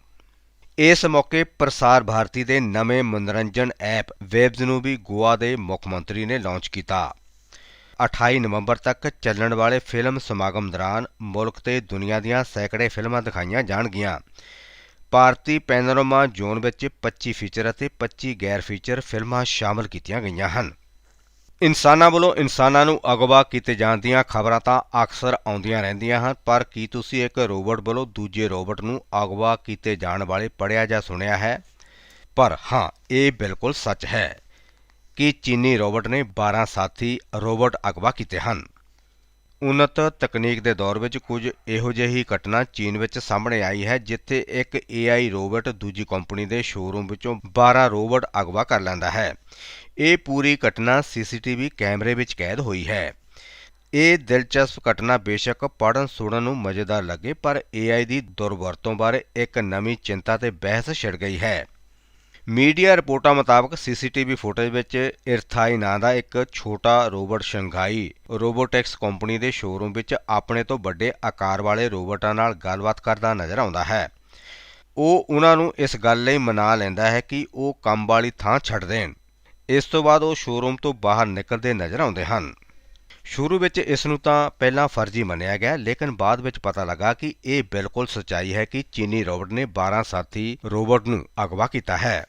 ਇਸ ਮੌਕੇ ਪ੍ਰਸਾਰ ਭਾਰਤੀ ਦੇ ਨਵੇਂ ਮਨੋਰੰਜਨ ਐਪ ਵੇਬਜ਼ ਨੂੰ ਵੀ ਗੋਆ ਦੇ ਮੁੱਖ ਮੰਤਰੀ ਨੇ ਲਾਂਚ ਕੀਤਾ। 28 ਨਵੰਬਰ ਤੱਕ ਚੱਲਣ ਵਾਲੇ ਫਿਲਮ ਸਮਾਗਮ ਦੌਰਾਨ ਮੁਲਕ ਤੇ ਦੁਨੀਆ ਦੀਆਂ ਸੈਂਕੜੇ ਫਿਲਮਾਂ ਦਿਖਾਈਆਂ ਜਾਣਗੀਆਂ। ਭਾਰਤੀ ਪੈਨੋਰਮਾ ਜ਼ੋਨ ਵਿੱਚ 25 ਫੀਚਰ ਅਤੇ 25 ਗੈਰ ਫੀਚਰ ਫਿਲਮਾਂ ਸ਼ਾਮਲ ਕੀਤੀਆਂ ਗਈਆਂ ਹਨ। ਇਨਸਾਨਾਂ ਵੱਲੋਂ ਇਨਸਾਨਾਂ ਨੂੰ ਅਗਵਾ ਕੀਤੇ ਜਾਣ ਦੀਆਂ ਖਬਰਾਂ ਤਾਂ ਅਕਸਰ ਆਉਂਦੀਆਂ ਰਹਿੰਦੀਆਂ ਹਨ, ਪਰ ਕੀ ਤੁਸੀਂ ਇੱਕ ਰੋਬੋਟ ਵੱਲੋਂ ਦੂਜੇ ਰੋਬੋਟ ਨੂੰ ਅਗਵਾ ਕੀਤੇ ਜਾਣ ਵਾਲੇ ਪੜਿਆ ਜਾਂ ਸੁਣਿਆ ਹੈ? ਪਰ ਹਾਂ, ਇਹ ਬਿਲਕੁਲ ਸੱਚ ਹੈ। ਕਿ ਚੀਨੀ ਰੋਬੋਟ ਨੇ 12 ਸਾਥੀ ਰੋਬੋਟ ਅਗਵਾ ਕੀਤੇ ਹਨ। ਉન્નਤ ਤਕਨੀਕ ਦੇ ਦੌਰ ਵਿੱਚ ਕੁਝ ਇਹੋ ਜਿਹੀ ਘਟਨਾ ਚੀਨ ਵਿੱਚ ਸਾਹਮਣੇ ਆਈ ਹੈ, ਜਿੱਥੇ ਇੱਕ AI ਰੋਬੋਟ ਦੂਜੀ ਕੰਪਨੀ ਦੇ ਸ਼ੋਰੂਮ ਵਿੱਚੋਂ 12 ਰੋਬੋਟ ਅਗਵਾ ਕਰ ਲੈਂਦਾ ਹੈ। ਇਹ ਪੂਰੀ ਘਟਨਾ CCTV ਕੈਮਰੇ ਵਿੱਚ ਕੈਦ ਹੋਈ ਹੈ। ਇਹ ਦਿਲਚਸਪ ਘਟਨਾ ਬੇਸ਼ੱਕ ਪੜਨ ਸੁਣਨ ਨੂੰ ਮਜ਼ੇਦਾਰ ਲੱਗੇ, ਪਰ AI ਦੀ ਦੁਰਵਰਤੋਂ ਬਾਰੇ ਇੱਕ ਨਵੀਂ ਚਿੰਤਾ ਤੇ ਬਹਿਸ ਛਿੜ ਗਈ ਹੈ। ਮੀਡੀਆ ਰਿਪੋਰਟਾਂ ਮੁਤਾਬਕ ਸੀਸੀਟੀਵੀ ਫੁਟੇਜ ਵਿੱਚ ਇਰਥਾਈ ਨਾਂ ਦਾ ਇੱਕ ਛੋਟਾ ਰੋਬੋਟ ਸ਼ੰਘਾਈ ਰੋਬੋਟਿਕਸ ਕੰਪਨੀ ਦੇ ਸ਼ੋਰੂਮ ਵਿੱਚ ਆਪਣੇ ਤੋਂ ਵੱਡੇ ਆਕਾਰ ਵਾਲੇ ਰੋਬੋਟਾਂ ਨਾਲ ਗੱਲਬਾਤ ਕਰਦਾ ਨਜ਼ਰ ਆਉਂਦਾ ਹੈ। ਉਹ ਉਹਨਾਂ ਨੂੰ ਇਸ ਗੱਲ ਲਈ ਮਨਾ ਲੈਂਦਾ ਹੈ ਕਿ ਉਹ ਕੰਮ ਵਾਲੀ ਥਾਂ ਛੱਡ ਦੇਣ। ਇਸ ਤੋਂ ਬਾਅਦ ਉਹ ਸ਼ੋਰੂਮ ਤੋਂ ਬਾਹਰ ਨਿਕਲਦੇ ਨਜ਼ਰ ਆਉਂਦੇ ਹਨ। ਸ਼ੁਰੂ ਵਿੱਚ ਇਸ ਨੂੰ ਤਾਂ ਪਹਿਲਾਂ ਫਰਜ਼ੀ ਮੰਨਿਆ ਗਿਆ, ਲੇਕਿਨ ਬਾਅਦ ਵਿੱਚ ਪਤਾ ਲੱਗਾ ਕਿ ਇਹ ਬਿਲਕੁਲ ਸੱਚਾਈ ਹੈ ਕਿ ਚੀਨੀ ਰੋਬੋਟ ਨੇ 12 ਸਾਥੀ ਰੋਬੋਟ ਨੂੰ ਅਗਵਾ ਕੀਤਾ ਹੈ।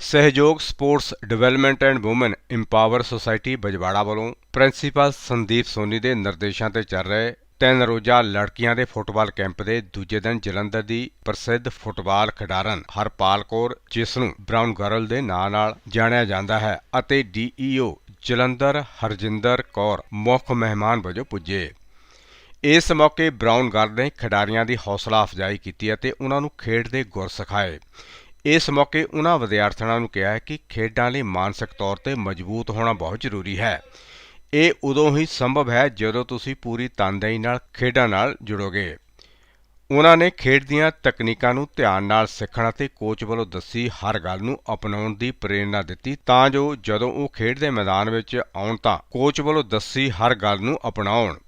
Sahyog sports development and women empower society Bajwara ਵੱਲੋਂ ਪ੍ਰਿੰਸੀਪਲ ਸੰਦੀਪ ਸੋਨੀ ਦੇ ਨਿਰਦੇਸ਼ਾਂ ਤੇ ਚੱਲ ਰਹੇ ਤਿੰਨ ਰੋਜ਼ਾ ਲੜਕੀਆਂ ਦੇ ਫੁੱਟਬਾਲ ਕੈਂਪ ਦੇ ਦੂਜੇ ਦਿਨ ਜਲੰਧਰ ਦੀ ਪ੍ਰਸਿੱਧ ਫੁੱਟਬਾਲ ਖਿਡਾਰਨ ਹਰਪਾਲ ਕੌਰ, ਜਿਸ ਨੂੰ ਬ੍ਰਾਊਨ ਗਰਲ ਦੇ ਨਾਂ ਨਾਲ ਜਾਣਿਆ ਜਾਂਦਾ ਹੈ, ਅਤੇ ਡੀਈਓ ਜਲੰਧਰ ਹਰਜਿੰਦਰ ਕੌਰ, ਮੁੱਖ ਮਹਿਮਾਨ ਵਜੋਂ ਪੁੱਜੇ। ਇਸ ਮੌਕੇ ਬ੍ਰਾਊਨ ਗਰਲ ਨੇ ਖਿਡਾਰੀਆਂ ਦੀ ਹੌਸਲਾ ਅਫਜ਼ਾਈ ਕੀਤੀ ਅਤੇ ਉਹਨਾਂ ਨੂੰ ਖੇਡ ਦੇ ਗੁਰ ਸਿਖਾਏ। ਇਸ ਮੌਕੇ ਉਹਨਾਂ ਵਿਦਿਆਰਥਣਾਂ ਨੂੰ ਕਿਹਾ ਕਿ ਖੇਡਾਂ ਲਈ ਮਾਨਸਿਕ ਤੌਰ ਤੇ ਮਜ਼ਬੂਤ ਹੋਣਾ ਬਹੁਤ ਜ਼ਰੂਰੀ ਹੈ। ਇਹ ਉਦੋਂ ਹੀ ਸੰਭਵ ਹੈ ਜਦੋਂ ਤੁਸੀਂ ਪੂਰੀ ਤਨਦੇਹੀ ਨਾਲ ਖੇਡਾਂ ਨਾਲ ਜੁੜੋਗੇ। ਉਹਨਾਂ ਨੇ ਖੇਡ ਦੀਆਂ ਤਕਨੀਕਾਂ ਨੂੰ ਧਿਆਨ ਨਾਲ ਸਿੱਖਣ ਅਤੇ ਕੋਚ ਵੱਲੋਂ ਦੱਸੀ ਹਰ ਗੱਲ ਨੂੰ ਅਪਣਾਉਣ ਦੀ ਪ੍ਰੇਰਣਾ ਦਿੱਤੀ। ਤਾਂ ਜੋ ਜਦੋਂ ਉਹ ਖੇਡ ਦੇ ਮੈਦਾਨ ਵਿੱਚ ਆਉਣ ਤਾਂ ਕੋਚ ਵੱਲੋਂ ਦੱਸੀ ਹਰ ਗੱਲ ਨੂੰ ਅਪਣਾਉਣ।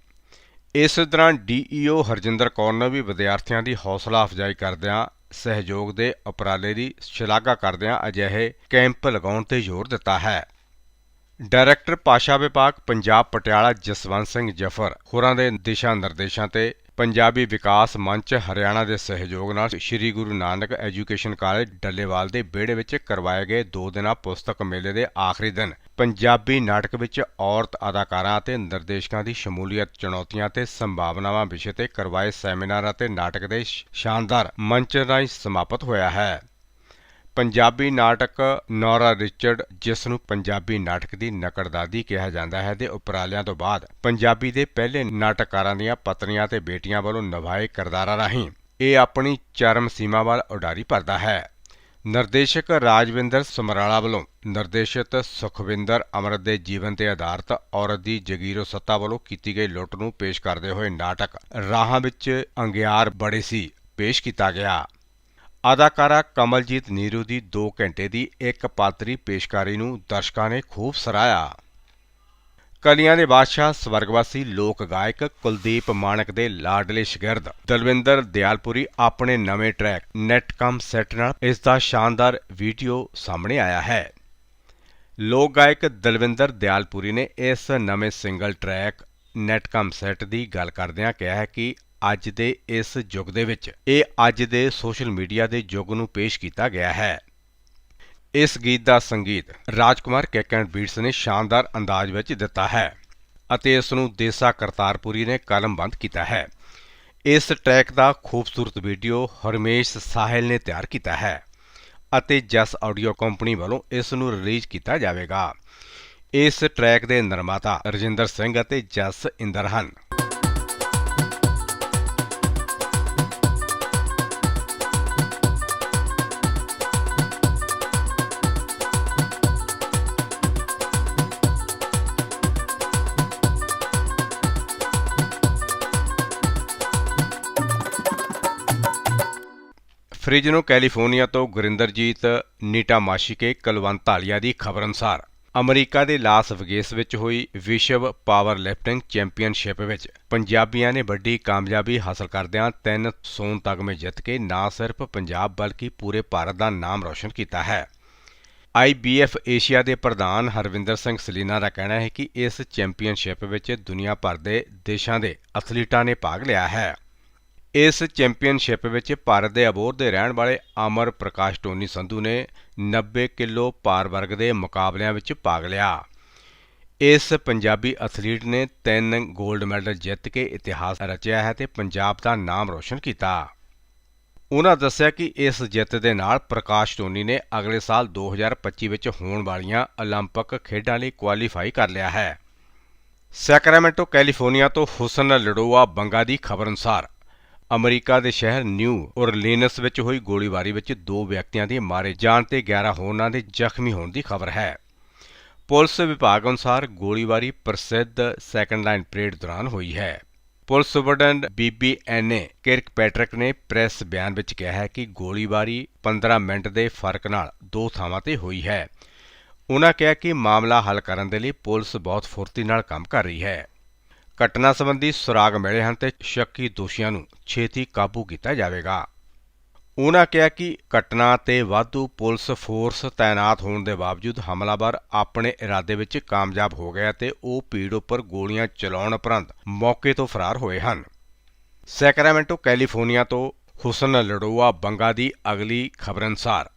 ਇਸ ਦੌਰਾਨ ਡੀਈਓ ਹਰਜਿੰਦਰ ਕੌਰ ਨੇ ਵੀ ਵਿਦਿਆਰਥੀਆਂ ਦੀ ਹੌਸਲਾ ਅਫਜ਼ਾਈ ਕਰਦਿਆਂ ਸਹਿਯੋਗ ਦੇ ਉਪਰਾਲੇ ਦੀ ਸ਼ਲਾਘਾ ਕਰਦਿਆਂ ਅਜਿਹੇ ਕੈਂਪ ਲਗਾਉਣ ਤੇ ਜ਼ੋਰ ਦਿੱਤਾ ਹੈ। ਡਾਇਰੈਕਟਰ ਪਾਸ਼ਾ ਵਿਭਾਗ ਪੰਜਾਬ ਪਟਿਆਲਾ ਜਸਵੰਤ ਸਿੰਘ ਜਫਰ ਹੋਰਾਂ ਦੇ ਦਿਸ਼ਾ ਨਿਰਦੇਸ਼ਾਂ ਤੇ ਪੰਜਾਬੀ ਵਿਕਾਸ ਮੰਚ ਹਰਿਆਣਾ ਦੇ ਸਹਿਯੋਗ ਨਾਲ ਸ੍ਰੀ ਗੁਰੂ ਨਾਨਕ ਐਜੂਕੇਸ਼ਨ ਕਾਲਜ ਡੱਲੇਵਾਲ ਦੇ ਵਿਹੜੇ ਵਿੱਚ ਕਰਵਾਏ ਗਏ ਦੋ ਦਿਨਾ ਪੁਸਤਕ ਮੇਲੇ ਦੇ ਆਖਰੀ ਦਿਨ। ਪੰਜਾਬੀ ਨਾਟਕ ਵਿੱਚ ਔਰਤ ਅਦਾਕਾਰਾਂ ਅਤੇ ਨਿਰਦੇਸ਼ਕਾਂ ਦੀ ਸ਼ਮੂਲੀਅਤ ਚੁਣੌਤੀਆਂ ਤੇ ਸੰਭਾਵਨਾਵਾਂ ਵਿਸ਼ੇ ਤੇ ਕਰਵਾਏ ਸੈਮੀਨਾਰ ਅਤੇ ਨਾਟਕ ਦੇ ਸ਼ਾਨਦਾਰ ਮੰਚ ਰਾਹੀਂ ਸਮਾਪਤ ਹੋਇਆ ਹੈ। ਪੰਜਾਬੀ ਨਾਟਕ ਨੌਰਾ ਰਿਚਰਡ, ਜਿਸ ਨੂੰ ਪੰਜਾਬੀ ਨਾਟਕ ਦੀ ਨਕੜਦਾਦੀ ਕਿਹਾ ਜਾਂਦਾ ਹੈ ਦੇ ਉਪਰਾਲਿਆਂ ਤੋਂ ਬਾਅਦ ਪੰਜਾਬੀ ਦੇ ਪਹਿਲੇ ਨਾਟਕਕਾਰਾਂ ਦੀਆਂ ਪਤਨੀਆਂ ਤੇ ਬੇਟੀਆਂ ਵੱਲੋਂ ਨਿਭਾਏ ਕਿਰਦਾਰਾਂ ਰਾਹੀਂ ਇਹ ਆਪਣੀ ਚਰਮ ਸੀਮਾ ਵੱਲ ਉਡਾਰੀ ਭਰਦਾ ਹੈ। ਨਿਰਦੇਸ਼ਕ ਰਾਜਵਿੰਦਰ ਸਮਰਾਲਾ ਵੱਲੋਂ ਨਿਰਦੇਸ਼ਿਤ ਸੁਖਵਿੰਦਰ ਅਮਰਤ ਦੇ ਜੀਵਨ ਤੇ ਆਧਾਰਿਤ ਔਰਤ ਦੀ ਜਗੀਰੋ ਸੱਤਾ ਵੱਲੋਂ ਕੀਤੀ ਗਈ ਲੁੱਟ ਨੂੰ ਪੇਸ਼ ਕਰਦੇ ਹੋਏ ਨਾਟਕ ਰਾਹਾਂ ਵਿੱਚ ਅੰਗਿਆਰ ਬੜੇ ਸੀ, ਪੇਸ਼ ਕੀਤਾ ਗਿਆ। ਅਦਾਕਾਰਾ ਕਮਲਜੀਤ ਨੀਰੂ ਦੀ 2 ਘੰਟੇ ਦੀ ਇੱਕ ਪਾਤਰੀ ਪੇਸ਼ਕਾਰੀ ਨੂੰ ਦਰਸ਼ਕਾਂ ਨੇ ਖੂਬ ਸਰਾਇਆ ਕਲੀਆਂ ਦੇ ਬਾਦਸ਼ਾਹ, ਸਵਰਗਵਾਸੀ ਲੋਕ ਗਾਇਕ ਕੁਲਦੀਪ ਮਾਨਕ ਦੇ ਲਾਡਲੇ ਸ਼ਗਿਰਦ ਦਲਵਿੰਦਰ ਦਿਆਲਪੁਰੀ ਆਪਣੇ ਨਵੇਂ ਟਰੈਕ ਨੈਟਕਮ ਸੈਟ ਨਾਲ ਇਸ ਦਾ ਸ਼ਾਨਦਾਰ ਵੀਡੀਓ ਸਾਹਮਣੇ ਆਇਆ ਹੈ। ਲੋਕ ਗਾਇਕ ਦਲਵਿੰਦਰ ਦਿਆਲਪੁਰੀ ਨੇ ਇਸ ਨਵੇਂ ਸਿੰਗਲ ਟਰੈਕ ਨੈਟਕਮ ਸੈਟ ਦੀ ਗੱਲ ਕਰਦਿਆਂ ਕਿਹਾ ਹੈ ਕਿ ਅੱਜ ਦੇ ਇਸ ਯੁੱਗ ਦੇ ਵਿੱਚ, ਇਹ ਅੱਜ ਦੇ ਸੋਸ਼ਲ ਮੀਡੀਆ ਦੇ ਯੁੱਗ ਨੂੰ ਪੇਸ਼ ਕੀਤਾ ਗਿਆ ਹੈ। ਇਸ ਗੀਤ ਦਾ ਸੰਗੀਤ ਰਾਜਕੁਮਾਰ ਕੈਕ ਐਂਡ ਬੀਟਸ ਨੇ ਸ਼ਾਨਦਾਰ ਅੰਦਾਜ਼ ਵਿੱਚ ਦਿੱਤਾ ਹੈ ਅਤੇ ਇਸ ਨੂੰ ਦੇਸਾ ਕਰਤਾਰਪੁਰੀ ਨੇ ਕਲਮਬੰਦ ਕੀਤਾ ਹੈ। ਇਸ ਟਰੈਕ ਦਾ ਖੂਬਸੂਰਤ ਵੀਡੀਓ ਹਰਮੇਸ਼ ਸਾਹਿਲ ਨੇ ਤਿਆਰ ਕੀਤਾ ਹੈ ਅਤੇ ਜਸ ਆਡੀਓ ਕੰਪਨੀ ਵੱਲੋਂ ਇਸ ਨੂੰ ਰਿਲੀਜ਼ ਕੀਤਾ ਜਾਵੇਗਾ। ਇਸ ਟਰੈਕ ਦੇ ਨਿਰਮਾਤਾ ਰਜਿੰਦਰ ਸਿੰਘ ਅਤੇ ਜਸ ਇੰਦਰ ਹਨ। ਫ੍ਰਿਜਨੋ ਕੈਲੀਫੋਰਨੀਆ ਤੋਂ ਗੁਰਿੰਦਰਜੀਤ ਨੀਟਾ ਮਾਸ਼ਿਕੇ ਕਲਵੰਤ ਦੀ ਖਬਰ ਅਨੁਸਾਰ, ਅਮਰੀਕਾ ਦੇ ਲਾਸ ਵਗੇਸ ਵਿੱਚ ਹੋਈ ਵਿਸ਼ਵ ਪਾਵਰ ਲਿਫਟਿੰਗ ਚੈਂਪੀਅਨਸ਼ਿਪ ਵਿੱਚ ਪੰਜਾਬੀਆਂ ਨੇ ਵੱਡੀ ਕਾਮਯਾਬੀ ਹਾਸਲ ਕਰਦਿਆਂ ਤਿੰਨ ਸੋਨ ਤਗਮੇ ਜਿੱਤ ਕੇ ਨਾ ਸਿਰਫ ਪੰਜਾਬ ਬਲਕਿ ਪੂਰੇ ਭਾਰਤ ਦਾ ਨਾਮ ਰੌਸ਼ਨ ਕੀਤਾ ਹੈ। IBF ਏਸ਼ੀਆ ਦੇ ਪ੍ਰਧਾਨ ਹਰਵਿੰਦਰ ਸਿੰਘ ਸਲੀਨਾ ਦਾ ਕਹਿਣਾ ਹੈ ਕਿ ਇਸ ਚੈਂਪੀਅਨਸ਼ਿਪ ਵਿੱਚ ਦੁਨੀਆ ਭਰ ਦੇ ਦੇਸ਼ਾਂ ਦੇ ਐਥਲੀਟਾਂ ਨੇ ਭਾਗ ਲਿਆ ਹੈ। ਇਸ ਚੈਂਪੀਅਨਸ਼ਿਪ ਵਿੱਚ ਭਾਰਤ ਦੇ ਅਬੋਰ ਦੇ ਰਹਿਣ ਵਾਲੇ ਅਮਰ ਪ੍ਰਕਾਸ਼ ਟੋਨੀ ਸੰਧੂ ਨੇ 90 ਕਿਲੋ ਪਾਰ ਵਰਗ ਦੇ ਮੁਕਾਬਲਿਆਂ ਵਿੱਚ ਭਾਗ ਲਿਆ। ਇਸ ਪੰਜਾਬੀ ਅਥਲੀਟ ਨੇ ਤਿੰਨ 골ਡ ਮੈਡਲ ਜਿੱਤ ਕੇ ਇਤਿਹਾਸ ਰਚਿਆ ਹੈ ਤੇ ਪੰਜਾਬ ਦਾ ਨਾਮ ਰੋਸ਼ਨ ਕੀਤਾ। ਉਹਨਾਂ ਦੱਸਿਆ ਕਿ ਇਸ ਜਿੱਤ ਦੇ ਨਾਲ ਪ੍ਰਕਾਸ਼ ਟੋਨੀ ਨੇ ਅਗਲੇ ਸਾਲ 2025 ਵਿੱਚ ਹੋਣ ਵਾਲੀਆਂ 올림픽 ਖੇਡਾਂ ਲਈ ਕੁਆਲੀਫਾਈ ਕਰ ਲਿਆ ਹੈ। ਸੈਕਰਾਮੈਂਟੋ, ਕੈਲੀਫੋਰਨੀਆ ਤੋਂ ਹੁਸਨ ਲੜੋਆ, ਬੰਗਾ ਦੀ ਖਬਰ ਅਨੁਸਾਰ ਅਮਰੀਕਾ ਦੇ ਸ਼ਹਿਰ ਨਿਊ ਔਰਲੀਨਸ ਵਿੱਚ ਹੋਈ ਗੋਲੀਬਾਰੀ ਵਿੱਚ ਦੋ ਵਿਅਕਤੀਆਂ ਦੇ ਮਾਰੇ ਜਾਣ ਤੇ 11 ਹੋਰਨਾਂ ਦੇ ਜ਼ਖਮੀ ਹੋਣ ਦੀ ਖਬਰ ਹੈ। ਪੁਲਿਸ ਵਿਭਾਗ ਅਨੁਸਾਰ ਗੋਲੀਬਾਰੀ ਪ੍ਰਸਿੱਧ ਸੈਕੰਡ ਲਾਈਨ ਪਰੇਡ ਦੌਰਾਨ ਹੋਈ ਹੈ। ਪੁਲਿਸ ਸੁਪਰਡੈਂਟ ਬੀਬੀਐਨਏ ਕਿਰਕ ਪੈਟਰਿਕ ਨੇ ਪ੍ਰੈਸ ਬਿਆਨ ਵਿੱਚ ਕਿਹਾ ਹੈ ਕਿ ਗੋਲੀਬਾਰੀ 15 ਮਿੰਟ ਦੇ ਫ਼ਰਕ ਨਾਲ ਦੋ ਥਾਵਾਂ ਤੇ ਹੋਈ ਹੈ। ਉਨ੍ਹਾਂ ਕਿਹਾ ਕਿ ਮਾਮਲਾ ਹੱਲ ਕਰਨ ਦੇ ਲਈ ਪੁਲਿਸ ਬਹੁਤ ਫੁਰਤੀ ਨਾਲ ਕੰਮ ਕਰ ਰਹੀ ਹੈ। ਘਟਨਾ ਸੰਬੰਧੀ ਸੁਰਾਗ ਮਿਲੇ ਹਨ ਤੇ ਸ਼ੱਕੀ ਦੋਸ਼ੀਆਂ ਨੂੰ ਛੇਤੀ ਕਾਬੂ ਕੀਤਾ ਜਾਵੇਗਾ। ਉਨ੍ਹਾਂ ਕਿਹਾ ਕਿ ਘਟਨਾ ਤੇ ਵਾਧੂ ਪੁਲਿਸ ਫੋਰਸ ਤਾਇਨਾਤ ਹੋਣ ਦੇ ਬਾਵਜੂਦ ਹਮਲਾਵਰ ਆਪਣੇ ਇਰਾਦੇ ਵਿੱਚ ਕਾਮਯਾਬ ਹੋ ਗਿਆ ਤੇ ਉਹ ਭੀੜ ਉੱਪਰ ਗੋਲੀਆਂ ਚਲਾਉਣ ਉਪਰੰਤ ਮੌਕੇ ਤੋਂ ਫਰਾਰ ਹੋਏ ਹਨ। ਸੈਕਰਾਮੈਂਟੋ, ਕੈਲੀਫੋਰਨੀਆ ਤੋਂ ਹੁਸਨ ਲੜੋਆ, ਬੰਗਾ ਦੀ ਅਗਲੀ ਖਬਰ ਅਨੁਸਾਰ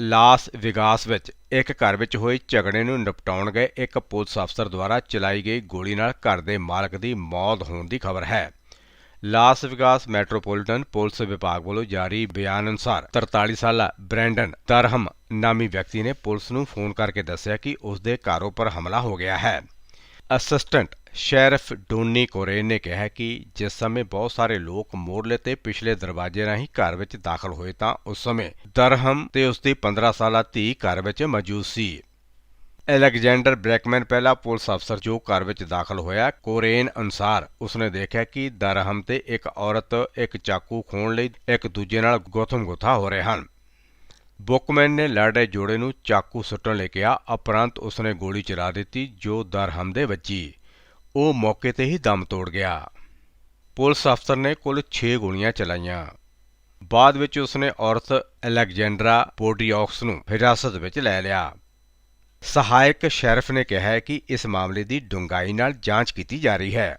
ਲਾਸ ਵਿਗਾਸ ਵਿੱਚ ਇੱਕ ਘਰ ਵਿੱਚ ਹੋਏ ਝਗੜੇ ਨੂੰ ਨਿਪਟਾਉਣ ਗਏ। ਇੱਕ ਪੁਲਿਸ ਅਫਸਰ ਦੁਆਰਾ ਚਲਾਈ ਗਈ ਗੋਲੀ ਨਾਲ ਘਰ ਦੇ ਮਾਲਕ ਦੀ ਮੌਤ ਹੋਣ ਦੀ ਖਬਰ ਹੈ। ਲਾਸ ਵਿਗਾਸ ਮੈਟਰੋਪੋਲੀਟਨ ਪੁਲਿਸ ਵਿਭਾਗ ਵੱਲੋਂ ਜਾਰੀ ਬਿਆਨ ਅਨੁਸਾਰ 43 ਸਾਲਾ ਬ੍ਰੈਂਡਨ ਤਰਹਮ ਨਾਮੀ ਵਿਅਕਤੀ ਨੇ ਪੁਲਿਸ ਨੂੰ ਫੋਨ ਕਰਕੇ ਦੱਸਿਆ ਕਿ ਉਸ ਦੇ ਘਰ ਉੱਪਰ ਹਮਲਾ ਹੋ ਗਿਆ ਹੈ। ਅਸਿਸਟੈਂਟ ਸ਼ੈਰਿਫ ਡੋਨੀ ਕੋਰੇਨ ਨੇ ਕਿਹਾ ਕਿ ਜਿਸ ਸਮੇਂ ਬਹੁਤ ਸਾਰੇ ਲੋਕ ਮੋਰਲੇ ਤੇ ਪਿਛਲੇ ਦਰਵਾਜ਼ੇ ਰਾਹੀਂ ਘਰ ਵਿੱਚ ਦਾਖਲ ਹੋਏ ਤਾਂ ਉਸ ਸਮੇਂ ਦਰਹਮ ਤੇ ਉਸ ਦੀ 15 ਸਾਲਾ ਧੀ ਘਰ ਵਿੱਚ ਮੌਜੂਦ ਸੀ। ਅਲੈਗਜ਼ੈਂਡਰ ਬ੍ਰੈਕਮੈਨ ਪਹਿਲਾ ਪੁਲਿਸ ਅਫਸਰ ਜੋ ਘਰ ਵਿੱਚ ਦਾਖਲ ਹੋਇਆ, ਕੋਰੇਨ ਅਨੁਸਾਰ ਉਸਨੇ ਦੇਖਿਆ ਕਿ ਦਰਹਮ ਤੇ ਇੱਕ ਔਰਤ ਇੱਕ ਚਾਕੂ ਖੋਣ ਲਈ ਇੱਕ ਦੂਜੇ ਨਾਲ ਗੋਥਮ ਗੁਥਾ ਹੋ ਰਹੇ ਹਨ। ਬੁਕਮੈਨ ਨੇ ਲੜਦੇ ਜੋੜੇ ਨੂੰ ਚਾਕੂ ਸੁੱਟਣ ਲਈ ਕਿਹਾ, ਉਪਰੰਤ ਉਸਨੇ ਗੋਲੀ ਚਲਾ ਦਿੱਤੀ, ਜੋ ਦਰਹਮ ਦੇ ਵੱਜੀ। ਉਹ ਮੌਕੇ ਤੇ ਹੀ ਦਮ ਤੋੜ ਗਿਆ। ਪੁਲਿਸ ਅਫਸਰ ਨੇ ਕੁੱਲ 6 ਗੋਲੀਆਂ ਚਲਾਈਆਂ। ਬਾਅਦ ਵਿੱਚ ਉਸਨੇ ਔਰਤ ਅਲੈਗਜ਼ੈਂਡਰਾ ਪੋਡੀਆਕਸ ਨੂੰ ਹਿਰਾਸਤ ਵਿੱਚ ਲੈ ਲਿਆ। ਸਹਾਇਕ ਸ਼ੈਰਫ ਨੇ ਕਿਹਾ ਹੈ ਕਿ ਇਸ ਮਾਮਲੇ ਦੀ ਡੂੰਘਾਈ ਨਾਲ ਜਾਂਚ ਕੀਤੀ ਜਾ ਰਹੀ ਹੈ।